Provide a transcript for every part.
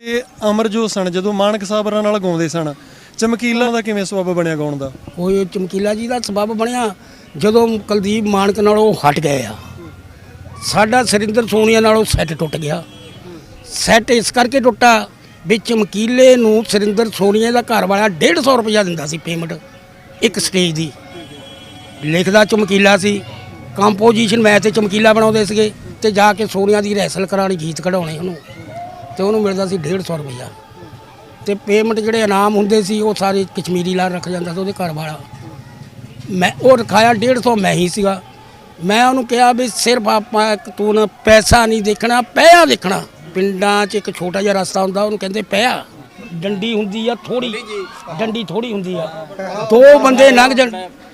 ਇਹ ਅਮਰਜੋਤ ਸਣ ਜਦੋਂ ਮਾਨਕ ਸਾਬਰਾਂ ਨਾਲ ਗਾਉਂਦੇ ਸਨ। ਚਮਕੀਲਾ ਦਾ ਕਿਵੇਂ ਸਬੱਬ ਬਣਿਆ ਗਾਉਣ ਦਾ? ਉਹ ਚਮਕੀਲਾ ਜੀ ਦਾ ਸਬੱਬ ਬਣਿਆ ਜਦੋਂ ਕੁਲਦੀਪ ਮਾਨਕ ਨਾਲ ਉਹ ਹਟ ਗਏ ਆ। ਸਾਡਾ ਸਰਿੰਦਰ ਸੋਨੀਆ ਨਾਲ ਉਹ ਸੈੱਟ ਟੁੱਟ ਗਿਆ। ਸੈੱਟ ਇਸ ਕਰਕੇ ਟੁੱਟਾ ਵੀ ਚਮਕੀਲੇ ਨੂੰ ਸਰਿੰਦਰ ਸੋਨੀਆ ਦਾ ਘਰ ਵਾਲਾ 150 ਰੁਪਇਆ ਦਿੰਦਾ ਸੀ ਪੇਮੈਂਟ ਇੱਕ ਸਟੇਜ ਦੀ। ਲਿਖਦਾ ਚਮਕੀਲਾ ਸੀ। ਕੰਪੋਜੀਸ਼ਨ ਮੈਂ ਤੇ ਚਮਕੀਲਾ ਬਣਾਉਂਦੇ ਸੀਗੇ ਤੇ ਜਾ ਕੇ ਸੋਨੀਆ ਦੀ ਰੈਸਲ ਕਰਾਣੀ ਗੀਤ ਕਢਾਉਣੇ ਉਹਨੂੰ। ਤੇ ਉਹਨੂੰ ਮਿਲਦਾ ਸੀ 150 ਰੁਪਈਆ। ਤੇ ਪੇਮੈਂਟ ਜਿਹੜੇ ਇਨਾਮ ਹੁੰਦੇ ਸੀ, ਉਹ ਸਾਰੇ ਕਸ਼ਮੀਰੀ ਲਾਲ ਰੱਖ ਜਾਂਦਾ ਸੀ ਉਹਦੇ ਘਰ ਵਾਲਾ। ਮੈਂ, ਉਹ ਰਖਾਇਆ 150 ਮੈਂ ਹੀ ਸੀਗਾ। ਮੈਂ ਉਹਨੂੰ ਕਿਹਾ ਵੀ ਸਿਰਫ ਆਪਾਂ ਇੱਕ ਤੂੰ ਨਾ ਪੈਸਾ ਨਹੀਂ ਦੇਖਣਾ, ਪਿਆ ਦੇਖਣਾ। ਪਿੰਡਾਂ 'ਚ ਇੱਕ ਛੋਟਾ ਜਿਹਾ ਰਸਤਾ ਹੁੰਦਾ, ਉਹਨੂੰ ਕਹਿੰਦੇ ਪਿਆ। ਡੰਡੀ ਹੁੰਦੀ ਆ ਥੋੜੀ ਡੰਡੀ ਥੋੜੀ ਹੁੰਦੀ ਆ। ਦੋ ਬੰਦੇ ਲੰਘ ਜਾਂ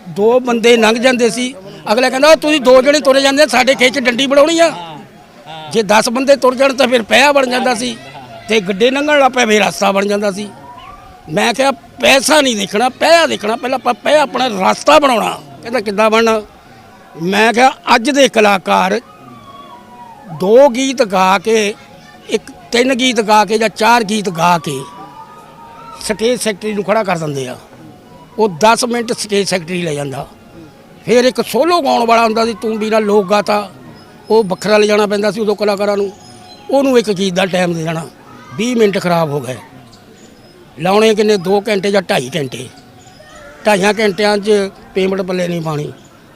ਦੋ ਬੰਦੇ ਲੰਘ ਜਾਂਦੇ ਸੀ। ਅਗਲਾ ਕਹਿੰਦਾ ਤੁਸੀਂ ਦੋ ਜਣੇ ਤੁਰੇ ਜਾਂਦੇ, ਸਾਡੇ ਖੇਤ 'ਚ ਡੰਡੀ ਬਣਾਉਣੀ ਆ। ਜੇ 10 ਬੰਦੇ ਤੁਰ ਜਾਣ ਤਾਂ ਫਿਰ ਪਿਆ ਬਣ ਜਾਂਦਾ ਸੀ ਤੇ ਗੱਡੇ ਲੰਘਣ ਲੱਗ ਪਏ ਫਿਰ ਰਸਤਾ ਬਣ ਜਾਂਦਾ ਸੀ। ਮੈਂ ਕਿਹਾ ਪੈਸਾ ਨਹੀਂ ਦੇਖਣਾ ਪਿਆ ਦੇਖਣਾ। ਪਹਿਲਾਂ ਆਪਾਂ ਪਿਆ ਆਪਣਾ ਰਸਤਾ ਬਣਾਉਣਾ, ਕਹਿੰਦਾ ਕਿੱਦਾਂ ਬਣਨਾ? ਮੈਂ ਕਿਹਾ ਅੱਜ ਦੇ ਕਲਾਕਾਰ ਦੋ ਗੀਤ ਗਾ ਕੇ, ਇੱਕ ਤਿੰਨ ਗੀਤ ਗਾ ਕੇ ਜਾਂ ਚਾਰ ਗੀਤ ਗਾ ਕੇ ਸਟੇਜ ਸੈਕਟਰੀ ਨੂੰ ਖੜਾ ਕਰ ਦਿੰਦੇ ਆ। ਉਹ 10 ਮਿੰਟ ਸਟੇਜ ਸੈਕਟਰੀ ਲੈ ਜਾਂਦਾ। ਫਿਰ ਇੱਕ ਸੋਲੋ ਗਾਉਣ ਵਾਲਾ ਹੁੰਦਾ ਸੀ, ਤੂੰ ਵੀ ਨਾਲ ਲੋਕ ਗਾਤਾ। ਉਹ ਵੱਖਰਾ ਲਿਜਾਣਾ ਪੈਂਦਾ ਸੀ ਉਦੋਂ ਕਲਾਕਾਰਾਂ ਨੂੰ। ਉਹਨੂੰ ਇੱਕ ਗੀਤ ਦਾ ਟਾਈਮ ਦੇ ਦੇਣਾ। 20 ਮਿੰਟ ਖਰਾਬ ਹੋ ਗਏ। ਲਾਉਣੇ ਕਿੰਨੇ? 2 ਘੰਟੇ ਜਾਂ 2.5 ਘੰਟੇ। ਢਾਈਆਂ ਘੰਟਿਆਂ 'ਚ ਪੇਮੈਂਟ ਪੱਲੇ ਨਹੀਂ ਪਾਣੀ।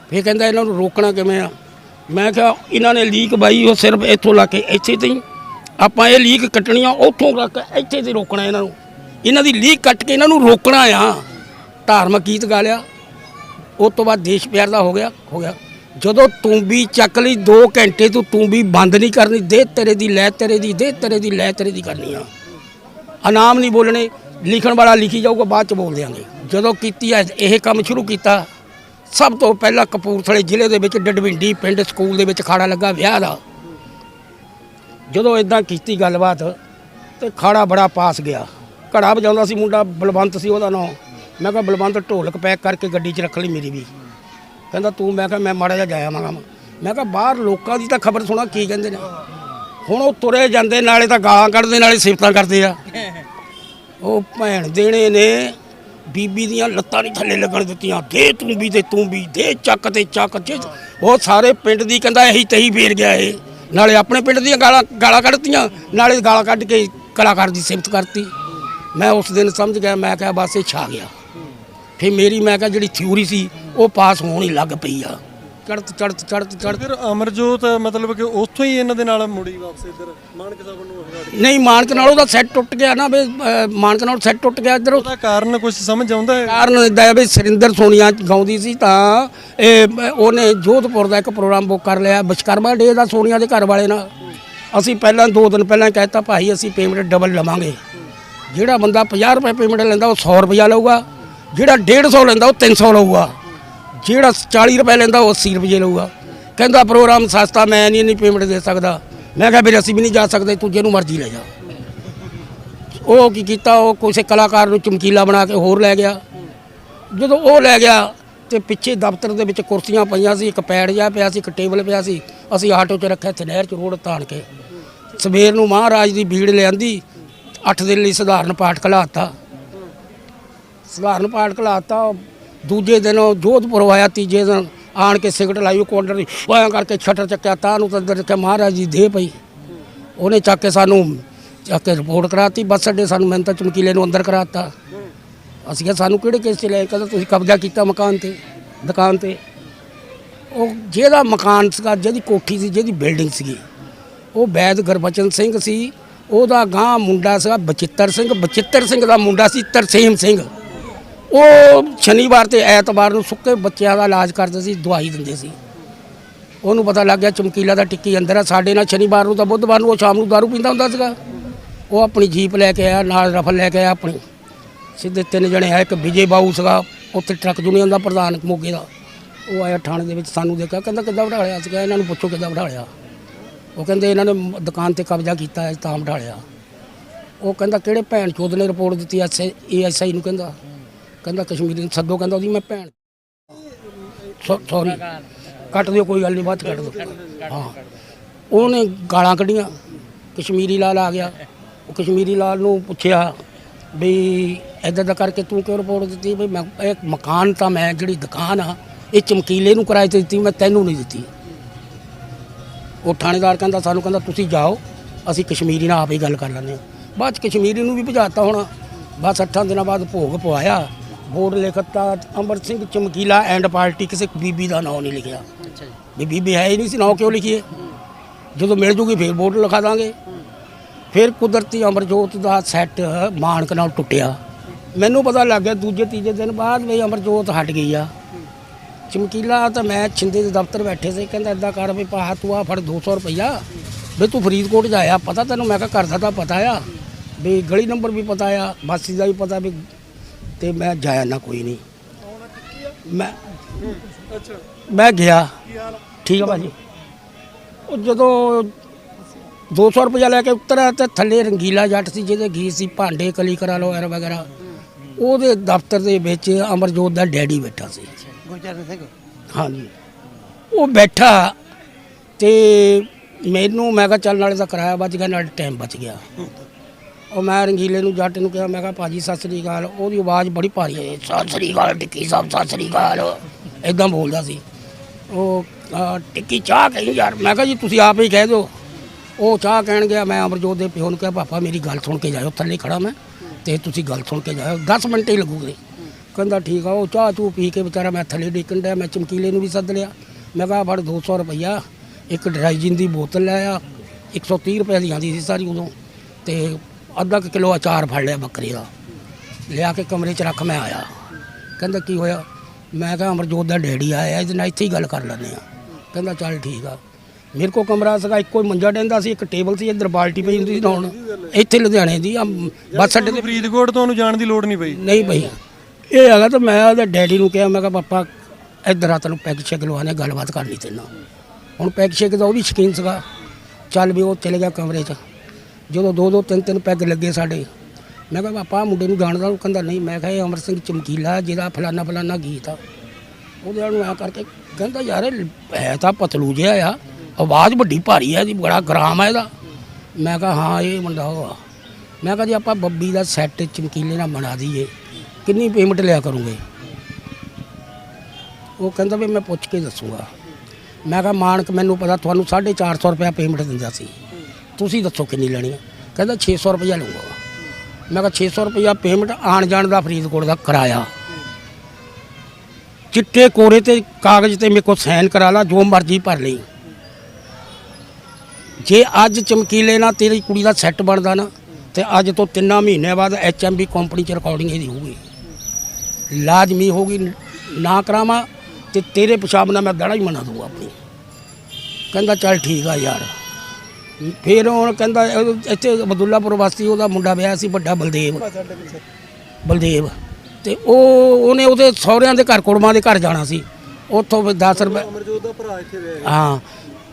ਫਿਰ ਕਹਿੰਦਾ ਇਹਨਾਂ ਨੂੰ ਰੋਕਣਾ ਕਿਵੇਂ ਆ? ਮੈਂ ਕਿਹਾ, ਇਹਨਾਂ ਨੇ ਲੀਕ ਬਾਈ, ਉਹ ਸਿਰਫ ਇੱਥੋਂ ਲਾ ਕੇ ਇੱਥੇ ਤੇ ਆਪਾਂ ਇਹ ਲੀਕ ਕੱਟਣੀ ਆ ਉੱਥੋਂ ਲਾ ਕੇ ਇੱਥੇ ਤੇ ਰੋਕਣਾ ਇਹਨਾਂ ਨੂੰ। ਇਹਨਾਂ ਦੀ ਲੀਕ ਕੱਟ ਕੇ ਇਹਨਾਂ ਨੂੰ ਰੋਕਣਾ ਆ। ਧਾਰਮਿਕ ਗੀਤ ਗਾ ਲਿਆ। ਉਸ ਤੋਂ ਬਾਅਦ ਦੇਸ਼ ਪਿਆਰ ਦਾ ਹੋ ਗਿਆ ਹੋ ਗਿਆ। ਜਦੋਂ ਤੂੰਬੀ ਚੱਕ ਲਈ 2 ਘੰਟੇ ਤੂੰ ਤੂੰਬੀ ਬੰਦ ਨਹੀਂ ਕਰਨੀ, ਦੇ ਤੇਰੇ ਦੀ ਲੈ ਤੇਰੇ ਦੀ, ਦੇ ਤੇਰੇ ਦੀ ਲੈ ਤੇਰੇ ਦੀ ਕਰਨੀ ਆ। ਇਨਾਮ ਨਹੀਂ ਬੋਲਣੇ, ਲਿਖਣ ਵਾਲਾ ਲਿਖੀ ਜਾਊਗਾ, ਬਾਅਦ ਚ ਬੋਲ ਦਿਆਂਗੇ। ਜਦੋਂ ਕੀਤੀ ਹੈ ਇਹ ਕੰਮ ਸ਼ੁਰੂ ਕੀਤਾ, ਸਭ ਤੋਂ ਪਹਿਲਾਂ ਕਪੂਰਥਲੇ ਜ਼ਿਲ੍ਹੇ ਦੇ ਵਿੱਚ ਡਡਵਿੰਡੀ ਪਿੰਡ ਸਕੂਲ ਦੇ ਵਿੱਚ ਖਾੜਾ ਲੱਗਾ ਵਿਆਹ ਦਾ। ਜਦੋਂ ਇਦਾਂ ਕੀਤੀ ਗੱਲਬਾਤ, ਤੇ ਖਾੜਾ ਬੜਾ ਪਾਸ ਗਿਆ। ਘੜਾ ਵਜਾਉਂਦਾ ਸੀ ਮੁੰਡਾ, ਬਲਵੰਤ ਸੀ ਉਹਦਾ ਨਾਮ ਮੈਂ ਕਿਹਾ, ਬਲਵੰਤ, ਢੋਲਕ ਪੈਕ ਕਰਕੇ ਗੱਡੀ 'ਚ ਰੱਖ ਲਈ ਮੇਰੀ ਵੀ। ਕਹਿੰਦਾ ਤੂੰ, ਮੈਂ ਕਿਹਾ ਮੈਂ ਮਾੜਾ ਜਿਹਾ ਜਾਇਆ ਮਾਗਾ ਮੈਂ। ਕਿਹਾ ਬਾਹਰ ਲੋਕਾਂ ਦੀ ਤਾਂ ਖਬਰ ਸੁਣਾ, ਕੀ ਕਹਿੰਦੇ ਨੇ? ਹੁਣ ਉਹ ਤੁਰੇ ਜਾਂਦੇ, ਨਾਲੇ ਤਾਂ ਗਾਲਾਂ ਕੱਢਦੇ, ਨਾਲੇ ਸਿਫਤਾਂ ਕਰਦੇ ਆ। ਉਹ ਭੈਣ ਦੇਣੇ ਨੇ, ਬੀਬੀ ਦੀਆਂ ਲੱਤਾਂ ਨਹੀਂ ਥੱਲੇ ਲੱਗਣ ਦਿੱਤੀਆਂ। ਦੇ ਤੂੰ ਵੀ ਤੇ ਤੂੰ ਵੀ, ਦੇ ਚੱਕ ਤੇ ਚੱਕ, ਜੇ ਉਹ ਸਾਰੇ ਪਿੰਡ ਦੀ ਕਹਿੰਦਾ ਇਹੀ ਤਹੀ ਫੇਰ ਗਿਆ ਇਹ। ਨਾਲੇ ਆਪਣੇ ਪਿੰਡ ਦੀਆਂ ਗਾਲਾਂ ਗਾਲਾਂ ਕੱਢਤੀਆਂ, ਨਾਲੇ ਗਾਲਾਂ ਕੱਢ ਕੇ ਕਲਾਕਾਰ ਦੀ ਸਿਫਤ ਕਰਤੀ। ਮੈਂ ਉਸ ਦਿਨ ਸਮਝ ਗਿਆ, ਮੈਂ ਕਿਹਾ ਬਸ ਇਹ ਛਾ ਗਿਆ। ਫਿਰ ਮੇਰੀ ਮੈਂ ਕਿਹਾ ਜਿਹੜੀ ਥਿਊਰੀ ਸੀ ਉਹ ਪਾਸ ਹੋਣ ਹੀ ਲੱਗ ਪਈ ਆ। ਚੜਤ ਚੜਤ ਚੜਤ ਚੜਤ ਫਿਰ ਅਮਰਜੋਤ ਮਤਲਬ ਕਿ ਉੱਥੋਂ ਹੀ ਇਹਨਾਂ ਦੇ ਨਾਲ ਮੁੜੀ ਵਾਪਸ ਇੱਧਰ ਮਾਨਕ ਸਾਹਿਬ ਨੂੰ ਦਿੱਤਾ। ਨਹੀਂ ਮਾਨਕ ਨਾਲ ਉਹਦਾ ਸੈੱਟ ਟੁੱਟ ਗਿਆ ਨਾ ਵੀ ਅਹ, ਮਾਨਕ ਨਾਲ ਸੈੱਟ ਟੁੱਟ ਗਿਆ ਇੱਧਰ। ਉਹਦਾ ਕਾਰਨ ਕੁਝ ਸਮਝ ਆਉਂਦਾ ਹੈ? ਕਾਰਨ ਇਦਾਂ ਹੈ ਵੀ ਸਰਿੰਦਰ ਸੋਨੀਆ ਗਾਉਂਦੀ ਸੀ ਤਾਂ ਇਹ ਬ- ਉਹਨੇ ਜੋਧਪੁਰ ਦਾ ਇੱਕ ਪ੍ਰੋਗਰਾਮ ਬੁੱਕ ਕਰ ਲਿਆ ਵਿਸ਼ਕਰਮਾ ਡੇ ਦਾ ਸੋਨੀਆ ਦੇ ਘਰ ਵਾਲੇ ਨਾਲ। ਅਸੀਂ ਪਹਿਲਾਂ ਦੋ ਦਿਨ ਪਹਿਲਾਂ ਕਹਿਤਾ ਭਾਈ ਅਸੀਂ ਪੇਮੈਂਟ ਡਬਲ ਲਵਾਂਗੇ। ਜਿਹੜਾ ਬੰਦਾ 50 ਰੁਪਏ ਪੇਮੈਂਟ ਲੈਂਦਾ ਉਹ 100 ਰੁਪਇਆ ਲਊਗਾ। ਜਿਹੜਾ 150 ਲੈਂਦਾ ਉਹ 300 ਲਊਗਾ। ਜਿਹੜਾ 40 ਰੁਪਏ ਲੈਂਦਾ ਉਹ 80 ਰੁਪਏ ਲਊਗਾ। ਕਹਿੰਦਾ ਪ੍ਰੋਗਰਾਮ ਸਸਤਾ, ਮੈਂ ਨਹੀਂ ਇੰਨੀ ਪੇਮੈਂਟ ਦੇ ਸਕਦਾ। ਮੈਂ ਕਿਹਾ ਵੀਰੇ ਅਸੀਂ ਵੀ ਨਹੀਂ ਜਾ ਸਕਦੇ, ਤੂੰ ਜਿਹਨੂੰ ਮਰਜ਼ੀ ਲੈ ਜਾ। ਉਹ ਕੀ ਕੀਤਾ, ਉਹ ਕਿਸੇ ਕਲਾਕਾਰ ਨੂੰ ਚਮਕੀਲਾ ਬਣਾ ਕੇ ਹੋਰ ਲੈ ਗਿਆ। ਜਦੋਂ ਉਹ ਲੈ ਗਿਆ ਤੇ ਪਿੱਛੇ ਦਫ਼ਤਰ ਦੇ ਵਿੱਚ ਕੁਰਸੀਆਂ ਪਈਆਂ ਸੀ, ਇੱਕ ਪੈਡ ਜਿਹਾ ਪਿਆ ਸੀ, ਇੱਕ ਟੇਬਲ ਪਿਆ ਸੀ। ਅਸੀਂ ਆਟੋ 'ਚ ਰੱਖਿਆ, ਇੱਥੇ ਨਹਿਰ 'ਚ ਰੋਡ ਤਾਣ ਕੇ। ਸਵੇਰ ਨੂੰ ਮਹਾਰਾਜ ਦੀ ਭੀੜ ਲਿਆਂਦੀ 8 ਦਿਨ ਲਈ ਸਧਾਰਨ ਪਾਠ ਕਲਾਤਾ ਸਧਾਰਨ ਪਾਠ ਘਲਾਤਾ ਦੂਜੇ ਦਿਨ ਉਹ ਜੋਧਪੁਰ ਆਇਆ ਤੀਜੇ ਦਿਨ ਆਣ ਕੇ ਸਿਗਰਟ ਲਾਈ, ਉਹ ਕਾਊਂਟਰ ਦੀ ਉਹ ਕਰਕੇ ਛੱਟਰ ਚੱਕਿਆ, ਤਾਂ ਨੂੰ ਤਾਂ ਅੰਦਰ ਰੱਖਿਆ ਮਹਾਰਾਜ ਜੀ ਦੇ ਪਈ। ਉਹਨੇ ਚੱਕ ਕੇ ਸਾਨੂੰ, ਚੱਕ ਕੇ ਰਿਪੋਰਟ ਕਰਾਤੀ, ਬੱਸ ਅੱਡੇ ਸਾਨੂੰ ਮੈਂ ਤਾਂ ਚਮਕੀਲੇ ਨੂੰ ਅੰਦਰ ਕਰਾਤਾ। ਅਸੀਂ ਕਿਹਾ, ਸਾਨੂੰ ਕਿਹੜੇ ਕੇਸ 'ਚ ਲੈ ਕਹਿੰਦਾ, ਤੁਸੀਂ ਕਬਜ਼ਾ ਕੀਤਾ ਮਕਾਨ ਤੇ, ਦੁਕਾਨ ਤੇ। ਉਹ ਜਿਹਦਾ ਮਕਾਨ ਸੀਗਾ, ਜਿਹਦੀ ਕੋਠੀ ਸੀ, ਜਿਹਦੀ ਬਿਲਡਿੰਗ ਸੀਗੀ, ਉਹ ਵੈਦ ਗੁਰਬਚਨ ਸਿੰਘ ਸੀ, ਉਹਦਾ ਗਾਂ ਮੁੰਡਾ ਸੀਗਾ ਬਚਿੱਤਰ ਸਿੰਘ ਬਚਿੱਤਰ ਸਿੰਘ ਦਾ ਮੁੰਡਾ ਸੀ ਤਰਸੇਮ ਸਿੰਘ। ਉਹ ਸ਼ਨੀਵਾਰ ਤੇ ਐਤਵਾਰ ਨੂੰ ਸੁੱਕੇ ਬੱਚਿਆਂ ਦਾ ਇਲਾਜ ਕਰਦੇ ਸੀ, ਦਵਾਈ ਦਿੰਦੇ ਸੀ। ਉਹਨੂੰ ਪਤਾ ਲੱਗ ਗਿਆ ਚਮਕੀਲਾ ਦਾ ਟਿੱਕੀ ਅੰਦਰ ਆ, ਸਾਡੇ ਨਾਲ ਸ਼ਨੀਵਾਰ ਨੂੰ ਤਾਂ ਬੁੱਧਵਾਰ ਨੂੰ ਉਹ ਸ਼ਾਮ ਨੂੰ ਦਾਰੂ ਪੀਂਦਾ ਹੁੰਦਾ ਸੀਗਾ। ਉਹ ਆਪਣੀ ਜੀਪ ਲੈ ਕੇ ਆਇਆ, ਨਾਲ ਰਫਲ ਲੈ ਕੇ ਆਇਆ ਆਪਣੀ। ਸਿੱਧੇ ਤਿੰਨ ਜਣੇ ਆਏ, ਇੱਕ ਵਿਜੇ ਬਾਊ ਸੀਗਾ, ਉੱਥੇ ਟਰੱਕ ਯੂਨੀਅਨ ਦਾ ਪ੍ਰਧਾਨ ਮੋਗੇ ਦਾ। ਉਹ ਆਇਆ ਥਾਣੇ ਦੇ ਵਿੱਚ, ਸਾਨੂੰ ਦੇਖਿਆ, ਕਹਿੰਦਾ ਕਿੱਦਾਂ ਬਿਠਾ ਲਿਆ? ਸੀਗਾ ਇਹਨਾਂ ਨੂੰ ਪੁੱਛੋ ਕਿੱਦਾਂ ਬਿਠਾ ਲਿਆ। ਉਹ ਕਹਿੰਦੇ ਇਹਨਾਂ ਨੇ ਦੁਕਾਨ ਤੇ ਕਬਜ਼ਾ ਕੀਤਾ ਹੈ, ਤਾਂ ਬਿਠਾ ਲਿਆ। ਉਹ ਕਹਿੰਦਾ, ਕਿਹੜੇ ਭੈਣ ਚੋਦ ਨੇ ਰਿਪੋਰਟ ਦਿੱਤੀ ਐਸ ਏਐਸਆਈ ਨੂੰ ਕਹਿੰਦਾ। ਕਹਿੰਦਾ ਕਸ਼ਮੀਰੀ ਨੂੰ ਸੱਦੋ, ਕਹਿੰਦਾ ਉਹਦੀ ਮੈਂ ਭੈਣ। ਸੌਰੀ, ਕੱਟ ਦਿਓ, ਕੋਈ ਗੱਲ ਨਹੀਂ ਬਾਅਦ 'ਚ ਕੱਟ ਦਿਓ। ਹਾਂ। ਉਹਨੇ ਗਾਲਾਂ ਕੱਢੀਆਂ, ਕਸ਼ਮੀਰੀ ਲਾਲ ਆ ਗਿਆ। ਉਹ ਕਸ਼ਮੀਰੀ ਲਾਲ ਨੂੰ ਪੁੱਛਿਆ ਵੀ ਇਦਾਂ ਦਾ ਕਰਕੇ ਤੂੰ ਕਿਉਂ ਰਿਪੋਰਟ ਦਿੱਤੀ? ਵੀ ਮੈਂ, ਇਹ ਮਕਾਨ ਤਾਂ ਮੈਂ, ਜਿਹੜੀ ਦੁਕਾਨ ਆ, ਇਹ ਚਮਕੀਲੇ ਨੂੰ ਕਿਰਾਏ ਤੇ ਦਿੱਤੀ, ਮੈਂ ਤੈਨੂੰ ਨਹੀਂ ਦਿੱਤੀ। ਉਹ ਥਾਣੇਦਾਰ ਕਹਿੰਦਾ, ਸਾਨੂੰ ਕਹਿੰਦਾ, ਤੁਸੀਂ ਜਾਓ, ਅਸੀਂ ਕਸ਼ਮੀਰੀ ਨਾਲ ਆਪੇ ਗੱਲ ਕਰ ਲੈਂਦੇ ਹਾਂ। ਬਾਅਦ 'ਚ ਕਸ਼ਮੀਰੀ ਨੂੰ ਵੀ ਭਜਾਤਾ ਹੁਣ। ਬਸ ਅੱਠਾਂ ਦਿਨਾਂ ਬਾਅਦ ਭੋਗ ਪਵਾਇਆ। ਬੋਰਡ ਲਿਖਤਾ ਅਮਰ ਸਿੰਘ ਚਮਕੀਲਾ ਐਂਡ ਪਾਰਟੀ ਕਿਸੇ ਬੀਬੀ ਦਾ ਨਾਮ ਨਹੀਂ ਲਿਖਿਆ। ਅੱਛਾ ਜੀ। ਵੀ ਬੀਬੀ ਹੈ ਹੀ ਨਹੀਂ ਸੀ ਨਾਂ ਕਿਉਂ ਲਿਖੀਏ? ਜਦੋਂ ਮਿਲ ਜੂਗੀ ਫੇਰ ਬੋਰਡ ਲਿਖਾ ਦਾਂਗੇ। ਫਿਰ ਕੁਦਰਤੀ ਅਮਰਜੋਤ ਦਾ ਸੈੱਟ ਮਾਨਕ ਨਾਲ ਟੁੱਟਿਆ। ਮੈਨੂੰ ਪਤਾ ਲੱਗ ਗਿਆ ਦੂਜੇ ਤੀਜੇ ਦਿਨ ਬਾਅਦ ਵੀ ਅਮਰਜੋਤ ਹਟ ਗਈ ਆ। ਚਮਕੀਲਾ ਤਾਂ ਮੈਂ ਛਿੰਦੇ ਦੇ ਦਫ਼ਤਰ ਬੈਠੇ ਸੀ ਕਹਿੰਦਾ ਏਦਾਂ ਕਰ ਵੀ ਪਾ ਤੂੰ ਆ ਫੜ 200 ਰੁਪਈਆ। ਵੀ ਤੂੰ ਫਰੀਦਕੋਟ ਜਾਇਆ ਪਤਾ ਤੈਨੂੰ? ਮੈਂ ਕਿਹਾ ਕਰਦਾ ਤਾਂ ਪਤਾ ਆ। ਵੀ ਗਲੀ ਨੰਬਰ ਵੀ ਪਤਾ ਆ ਬਾਸੀ ਦਾ ਵੀ ਪਤਾ ਵੀ ਤੇ ਮੈਂ ਜਾਇਆ ਨਾ ਕੋਈ ਨਹੀਂ। ਮੈਂ ਅੱਛਾ। ਮੈਂ ਗਿਆ। ਠੀਕ ਆ ਭਾਜੀ। ਉਹ ਜਦੋਂ 200 ਰੁਪਇਆ ਲੈ ਕੇ ਉਤਰਿਆ ਤੇ ਥੱਲੇ ਰੰਗੀਲਾ ਜੱਟ ਸੀ ਜਿਹਦੇ ਗੀਤ ਸੀ ਭਾਂਡੇ ਕਲੀ ਕਰਾ ਲੋ ਐਰ ਵਗੈਰਾ। ਉਹਦੇ ਦਫ਼ਤਰ ਦੇ ਵਿੱਚ ਅਮਰਜੋਤ ਦਾ ਡੈਡੀ ਬੈਠਾ ਸੀ। ਗੁਰਚਰਨ ਸਿੰਘ? ਹਾਂਜੀ। ਉਹ ਬੈਠਾ ਤੇ ਮੈਨੂੰ ਮੈਂ ਕਿਹਾ ਚੱਲ ਨਾਲੇ ਤਾਂ ਕਿਰਾਇਆ ਬਚ ਗਿਆ ਨਾਲੇ ਟਾਈਮ ਬਚ ਗਿਆ। ਉਹ ਮੈਂ ਰੰਗੀਲੇ ਨੂੰ ਜੱਟ ਨੂੰ ਕਿਹਾ ਮੈਂ ਕਿਹਾ ਭਾਜੀ ਸਤਿ ਸ੍ਰੀ ਅਕਾਲ। ਉਹਦੀ ਆਵਾਜ਼ ਬੜੀ ਭਾਰੀ ਹੈ ਸਤਿ ਸ੍ਰੀ ਅਕਾਲ ਟਿੱਕੀ ਸਾਹਿਬ ਸਤਿ ਸ੍ਰੀ ਅਕਾਲ। ਇਦਾਂ ਬੋਲਦਾ ਸੀ। ਉਹ ਅਹ, ਟਿੱਕੀ ਚਾਹ ਕਹੀ ਯਾਰ? ਮੈਂ ਕਿਹਾ ਜੀ ਤੁਸੀਂ ਆਪ ਹੀ ਕਹਿ ਦਿਓ। ਉਹ ਚਾਹ ਕਹਿਣ ਗਿਆ। ਮੈਂ ਅਮਰਜੋਤ ਦੇ ਪਿਓ ਨੂੰ ਕਿਹਾ ਪਾਪਾ ਮੇਰੀ ਗੱਲ ਸੁਣ ਕੇ ਜਾਇਓ ਥੱਲੇ ਖੜਾ ਮੈਂ ਤੇ ਤੁਸੀਂ ਗੱਲ ਸੁਣ ਕੇ ਜਾਇਓ। 10 ਮਿੰਟ ਹੀ ਲੱਗੂਗੇ। ਕਹਿੰਦਾ ਠੀਕ ਆ। ਉਹ ਚਾਹ ਚੂ ਪੀ ਕੇ ਵਿਚਾਰਾ ਮੈਂ ਥੱਲੇ ਡਿੱਕਣ ਡਿਆ ਮੈਂ ਚਮਕੀਲੇ ਨੂੰ ਵੀ ਸੱਦ ਲਿਆ। ਮੈਂ ਕਿਹਾ ਫੜ 200 ਰੁਪਈਆ ਇੱਕ ਡਰਾਈਜਿਨ ਦੀ ਬੋਤਲ ਲੈ ਆ। 130 ਰੁਪਏ ਦੀ ਆਂਦੀ ਸੀ ਸਾਰੀ ਉਦੋਂ। ਤੇ ਅੱਧਾ ਕੁ ਕਿਲੋ ਅਚਾਰ ਫੜ ਲਿਆ ਬੱਕਰੀ ਦਾ। ਲਿਆ ਕੇ ਕਮਰੇ 'ਚ ਰੱਖ ਮੈਂ ਆਇਆ। ਕਹਿੰਦਾ ਕੀ ਹੋਇਆ? ਮੈਂ ਕਿਹਾ ਅਮਰਜੋਤ ਦਾ ਡੈਡੀ ਆਇਆ ਇਹਦੇ ਨਾਲ ਇੱਥੇ ਹੀ ਗੱਲ ਕਰ ਲੈਂਦੇ ਆ ਕਹਿੰਦਾ ਚੱਲ ਠੀਕ ਆ। ਮੇਰੇ ਕੋ ਕਮਰਾ ਸੀਗਾ ਇੱਕੋ ਹੀ ਮੰਜਾ ਡੈਂਦਾ ਸੀ ਇੱਕ ਟੇਬਲ ਸੀ ਇੱਧਰ ਬਾਲਟੀ ਪਈ ਹੁੰਦੀ ਸੀ ਨਹਾਉਣ ਇੱਥੇ ਲੁਧਿਆਣੇ ਦੀ ਆ ਬੱਸ ਅੱਡੇ ਤੇ ਫਰੀਦਕੋਟ ਤੁਹਾਨੂੰ ਜਾਣ ਦੀ ਲੋੜ ਨਹੀਂ ਪਈ। ਨਹੀਂ ਭਈ ਇਹ ਹੈਗਾ ਤਾਂ ਮੈਂ ਉਹਦੇ ਡੈਡੀ ਨੂੰ ਕਿਹਾ ਮੈਂ ਕਿਹਾ ਪਾਪਾ ਇੱਧਰ ਆ ਤੈਨੂੰ ਪੈਗ ਸ਼ੈਗ ਲਵਾਣੇ ਗੱਲਬਾਤ ਕਰਨੀ ਤੇਰੇ ਨਾਲ। ਹੁਣ ਪੈਗ ਸ਼ੈਗ ਦਾ ਉਹ ਵੀ ਸ਼ਕੀਨ ਸੀਗਾ। ਚੱਲ ਵੀ ਉਹ ਚਲੇ ਗਿਆ ਕਮਰੇ 'ਚ। ਜਦੋਂ ਦੋ ਦੋ ਤਿੰਨ ਤਿੰਨ ਪੈਗ ਲੱਗੇ ਸਾਡੇ, ਮੈਂ ਕਿਹਾ ਪਾਪਾ ਮੁੰਡੇ ਨੂੰ ਜਾਣਦਾ ਉਹ ਕਹਿੰਦਾ ਨਹੀਂ, ਮੈਂ ਕਿਹਾ ਇਹ ਅਮਰ ਸਿੰਘ ਚਮਕੀਲਾ ਜਿਹਦਾ ਫਲਾਨਾ ਫਲਾਨਾ ਗੀਤ ਆ। ਉਹਦੇ ਨਾਲ ਆ ਕਰਕੇ ਕਹਿੰਦਾ ਯਾਰ ਇਹ ਹੈ ਤਾਂ ਪਤਲੂ ਜਿਹਾ ਆ, ਆਵਾਜ਼ ਵੱਡੀ ਭਾਰੀ ਆ ਇਹਦੀ, ਬੜਾ ਗਰਾਮ ਆ ਇਹਦਾ। ਮੈਂ ਕਿਹਾ ਹਾਂ, ਇਹ ਮੁੰਡਾ ਉਹ ਆ। ਮੈਂ ਕਿਹਾ ਜੀ ਆਪਾਂ ਬੱਬੀ ਦਾ ਸੈੱਟ ਚਮਕੀਲੇ ਨਾਲ ਬਣਾ ਦਈਏ, ਕਿੰਨੀ ਪੇਮੈਂਟ ਲਿਆ ਕਰੋਗੇ? ਉਹ ਕਹਿੰਦਾ ਵੀ ਮੈਂ ਪੁੱਛ ਕੇ ਦੱਸੂਗਾ। ਮੈਂ ਕਿਹਾ ਮਾਨਕ ਮੈਨੂੰ ਪਤਾ, ਤੁਹਾਨੂੰ 450 ਰੁਪਇਆ ਪੇਮੈਂਟ ਦਿੰਦਾ ਸੀ। ਤੁਸੀਂ ਦੱਸੋ ਕਿੰਨੀ ਲੈਣੀ ਹੈ ਕਹਿੰਦਾ 600 ਰੁਪਇਆ ਲਊਗਾ ਮੈਂ ਕਿਹਾ 600 ਰੁਪਇਆ ਪੇਮੈਂਟ ਆਣ ਜਾਣ ਦਾ ਫਰੀਦਕੋਟ ਦਾ ਕਿਰਾਇਆ। ਚਿੱਟੇ ਕੋਰੇ ਤੇ ਕਾਗਜ਼ ਤੇ ਮੇਰੇ ਕੋਲ ਸਾਈਨ ਕਰਾ ਲਾ, ਜੋ ਮਰਜ਼ੀ ਭਰ ਲਈ। ਜੇ ਅੱਜ ਚਮਕੀਲੇ ਨਾਲ ਤੇਰੀ ਕੁੜੀ ਦਾ ਸੈੱਟ ਬਣਦਾ ਨਾ, ਤੇ ਅੱਜ ਤੋਂ ਤਿੰਨਾਂ ਮਹੀਨਿਆਂ ਬਾਅਦ ਐਚਐਮਬੀ ਕੰਪਨੀ ਚ ਰਿਕਾਰਡਿੰਗ ਇਹਦੀ ਹੋਊਗੀ। ਲਾਜ਼ਮੀ ਹੋਗੀ ਨਾ ਕਰਾਵਾਂ, ਤੇ ਤੇਰੇ ਪਿਸ਼ਾਬ ਨਾਲ ਮੈਂ ਦੜਾ ਹੀ ਮਨਾ ਦੂੰਗਾ ਆਪਣੀ। ਕਹਿੰਦਾ ਚੱਲ ਠੀਕ ਆ ਯਾਰ। ਫਿਰ ਹੁਣ ਕਹਿੰਦਾ ਇੱਥੇ ਅਬਦੁੱਲਾਪੁਰ ਵਾਸੀ ਉਹਦਾ ਮੁੰਡਾ ਵਿਆਹ ਸੀ ਵੱਡਾ ਬਲਦੇਵ। ਬਲਦੇਵ। ਤੇ ਉਹ ਉਹਨੇ ਉਹਦੇ ਸਹੁਰਿਆਂ ਦੇ ਘਰ ਕੁੜਮਾਂ ਦੇ ਘਰ ਜਾਣਾ ਸੀ। ਉੱਥੋਂ ਫਿਰ 10 ਰੁਪਏ ਅਮਰਜੋਤ ਦਾ ਭਰਾ ਇੱਥੇ ਰਿਹਾ ਹਾਂ।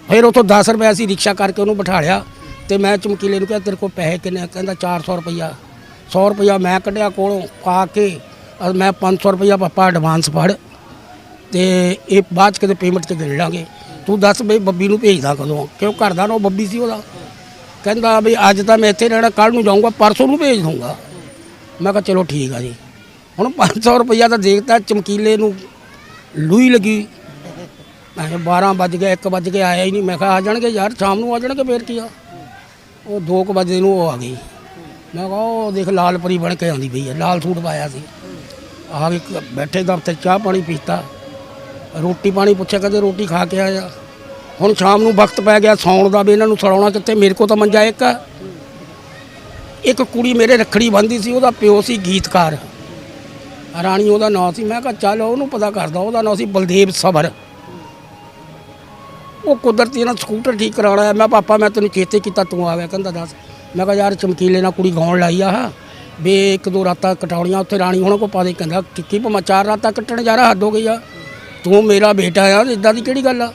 ਫਿਰ ਉਥੋਂ 10 ਰੁਪਏ ਅਸੀਂ ਰਿਕਸ਼ਾ ਕਰਕੇ ਉਹਨੂੰ ਬਿਠਾ ਲਿਆ। ਤੇ ਮੈਂ ਚਮਕੀਲੇ ਨੂੰ ਕਿਹਾ ਤੇਰੇ ਕੋਲ ਪੈਸੇ ਕਿੰਨੇ ਆ? ਕਹਿੰਦਾ 400 ਰੁਪਈਆ। 100 ਰੁਪਈਆ ਮੈਂ ਕੱਢਿਆ ਕੋਲੋਂ ਪਾ ਕੇ ਔਰ ਮੈਂ 500 ਰੁਪਈਆ ਪਾਪਾ ਐਡਵਾਂਸ ਫੜ। ਤੇ ਇਹ ਬਾਅਦ ਕਿਤੇ ਪੇਮੈਂਟ 'ਚ ਗਿਣ ਲਾਂਗੇ। ਤੂੰ ਦੱਸ ਬਈ ਬੱਬੀ ਨੂੰ ਭੇਜਦਾ ਕਦੋਂ? ਕਿਉਂ ਘਰ ਦਾ ਨਾ ਉਹ ਬੱਬੀ ਸੀ ਉਹਦਾ। ਕਹਿੰਦਾ ਵੀ ਅੱਜ ਤਾਂ ਮੈਂ ਇੱਥੇ ਰਹਿਣਾ ਕੱਲ ਨੂੰ ਜਾਊਂਗਾ, ਪਰਸੋਂ ਨੂੰ ਭੇਜ ਦੂੰਗਾ ਮੈਂ ਕਿਹਾ ਚਲੋ ਠੀਕ ਆ ਜੀ। ਹੁਣ 500 ਰੁਪਈਆ ਤਾਂ ਦੇਖਤਾ ਚਮਕੀਲੇ ਨੂੰ ਲੂਈ ਲੱਗੀ। ਮੈਂ ਕਿਹਾ 12 ਵੱਜ ਗਿਆ 1 ਵੱਜ ਕੇ ਆਇਆ ਹੀ ਨਹੀਂ। ਮੈਂ ਕਿਹਾ ਆ ਜਾਣਗੇ ਯਾਰ, ਸ਼ਾਮ ਨੂੰ ਆ ਜਾਣਗੇ ਫੇਰ ਕੀ ਆ? ਉਹ 2 ਵਜੇ ਨੂੰ ਉਹ ਆ ਗਈ। ਮੈਂ ਕਿਹਾ ਉਹ ਦੇਖ ਲਾਲ ਪਰੀ ਬਣ ਕੇ ਆਉਂਦੀ ਪਈ ਹੈ ਲਾਲ ਸੂਟ ਪਾਇਆ ਸੀ। ਆ ਕੇ ਕ- ਬੈਠੇ ਦਫ਼ਤਰ ਚਾਹ ਪਾਣੀ ਪੀਤਾ। ਰੋਟੀ ਪਾਣੀ ਪੁੱਛਿਆ ਕਦੇ ਰੋਟੀ ਖਾ ਕੇ ਆਇਆ। ਹੁਣ ਸ਼ਾਮ ਨੂੰ ਵਕਤ ਪੈ ਗਿਆ, ਸੌਣ ਦਾ ਵੀ ਇਹਨਾਂ ਨੂੰ ਸੜਾਉਣਾ ਕਿੱਥੇ, ਮੇਰੇ ਕੋਲ ਤਾਂ ਮੰਜਾ ਇੱਕ ਆ। ਇੱਕ ਕੁੜੀ ਮੇਰੇ ਰੱਖੜੀ ਬੰਦੀ ਸੀ, ਉਹਦਾ ਪਿਓ ਸੀ ਗੀਤਕਾਰ। ਰਾਣੀ ਉਹਦਾ ਨਾਂ ਸੀ, ਮੈਂ ਕਿਹਾ ਚੱਲ ਉਹਨੂੰ ਪਤਾ ਕਰਦਾ, ਉਹਦਾ ਨਾਂ ਸੀ ਬਲਦੇਵ ਸਬਰ। ਉਹ ਕੁਦਰਤੀ ਇਹਨਾਂ ਸਕੂਟਰ ਠੀਕ ਕਰਾਉਣਾ ਹੈ ਮੈਂ ਪਾਪਾ, ਮੈਂ ਤੈਨੂੰ ਚੇਤੇ ਕੀਤਾ, ਤੂੰ ਆ ਗਿਆ। ਕਹਿੰਦਾ, ਦੱਸ। ਮੈਂ ਕਿਹਾ, ਯਾਰ ਚਮਕੀਲੇ ਨਾਲ ਕੁੜੀ ਗਾਉਣ ਲਾਈ ਆ ਬੇ ਇੱਕ ਦੋ ਰਾਤਾਂ ਕਟਾਉਣੀਆਂ ਉੱਥੇ, ਰਾਣੀ ਹੁਣ ਕੋ ਪਾ ਦੇ, ਕਹਿੰਦਾ ਕਿੱਕੀ ਭਮਾ ਚਾਰ ਰਾਤਾਂ ਕੱਟਣ ਜਾ ਰਹਾ, ਹੱਦ ਹੋ ਗਈ ਆ। ਤੂੰ ਮੇਰਾ ਬੇਟਾ ਆ ਇਦਾਂ ਦੀ ਕਿਹੜੀ ਗੱਲ ਆ?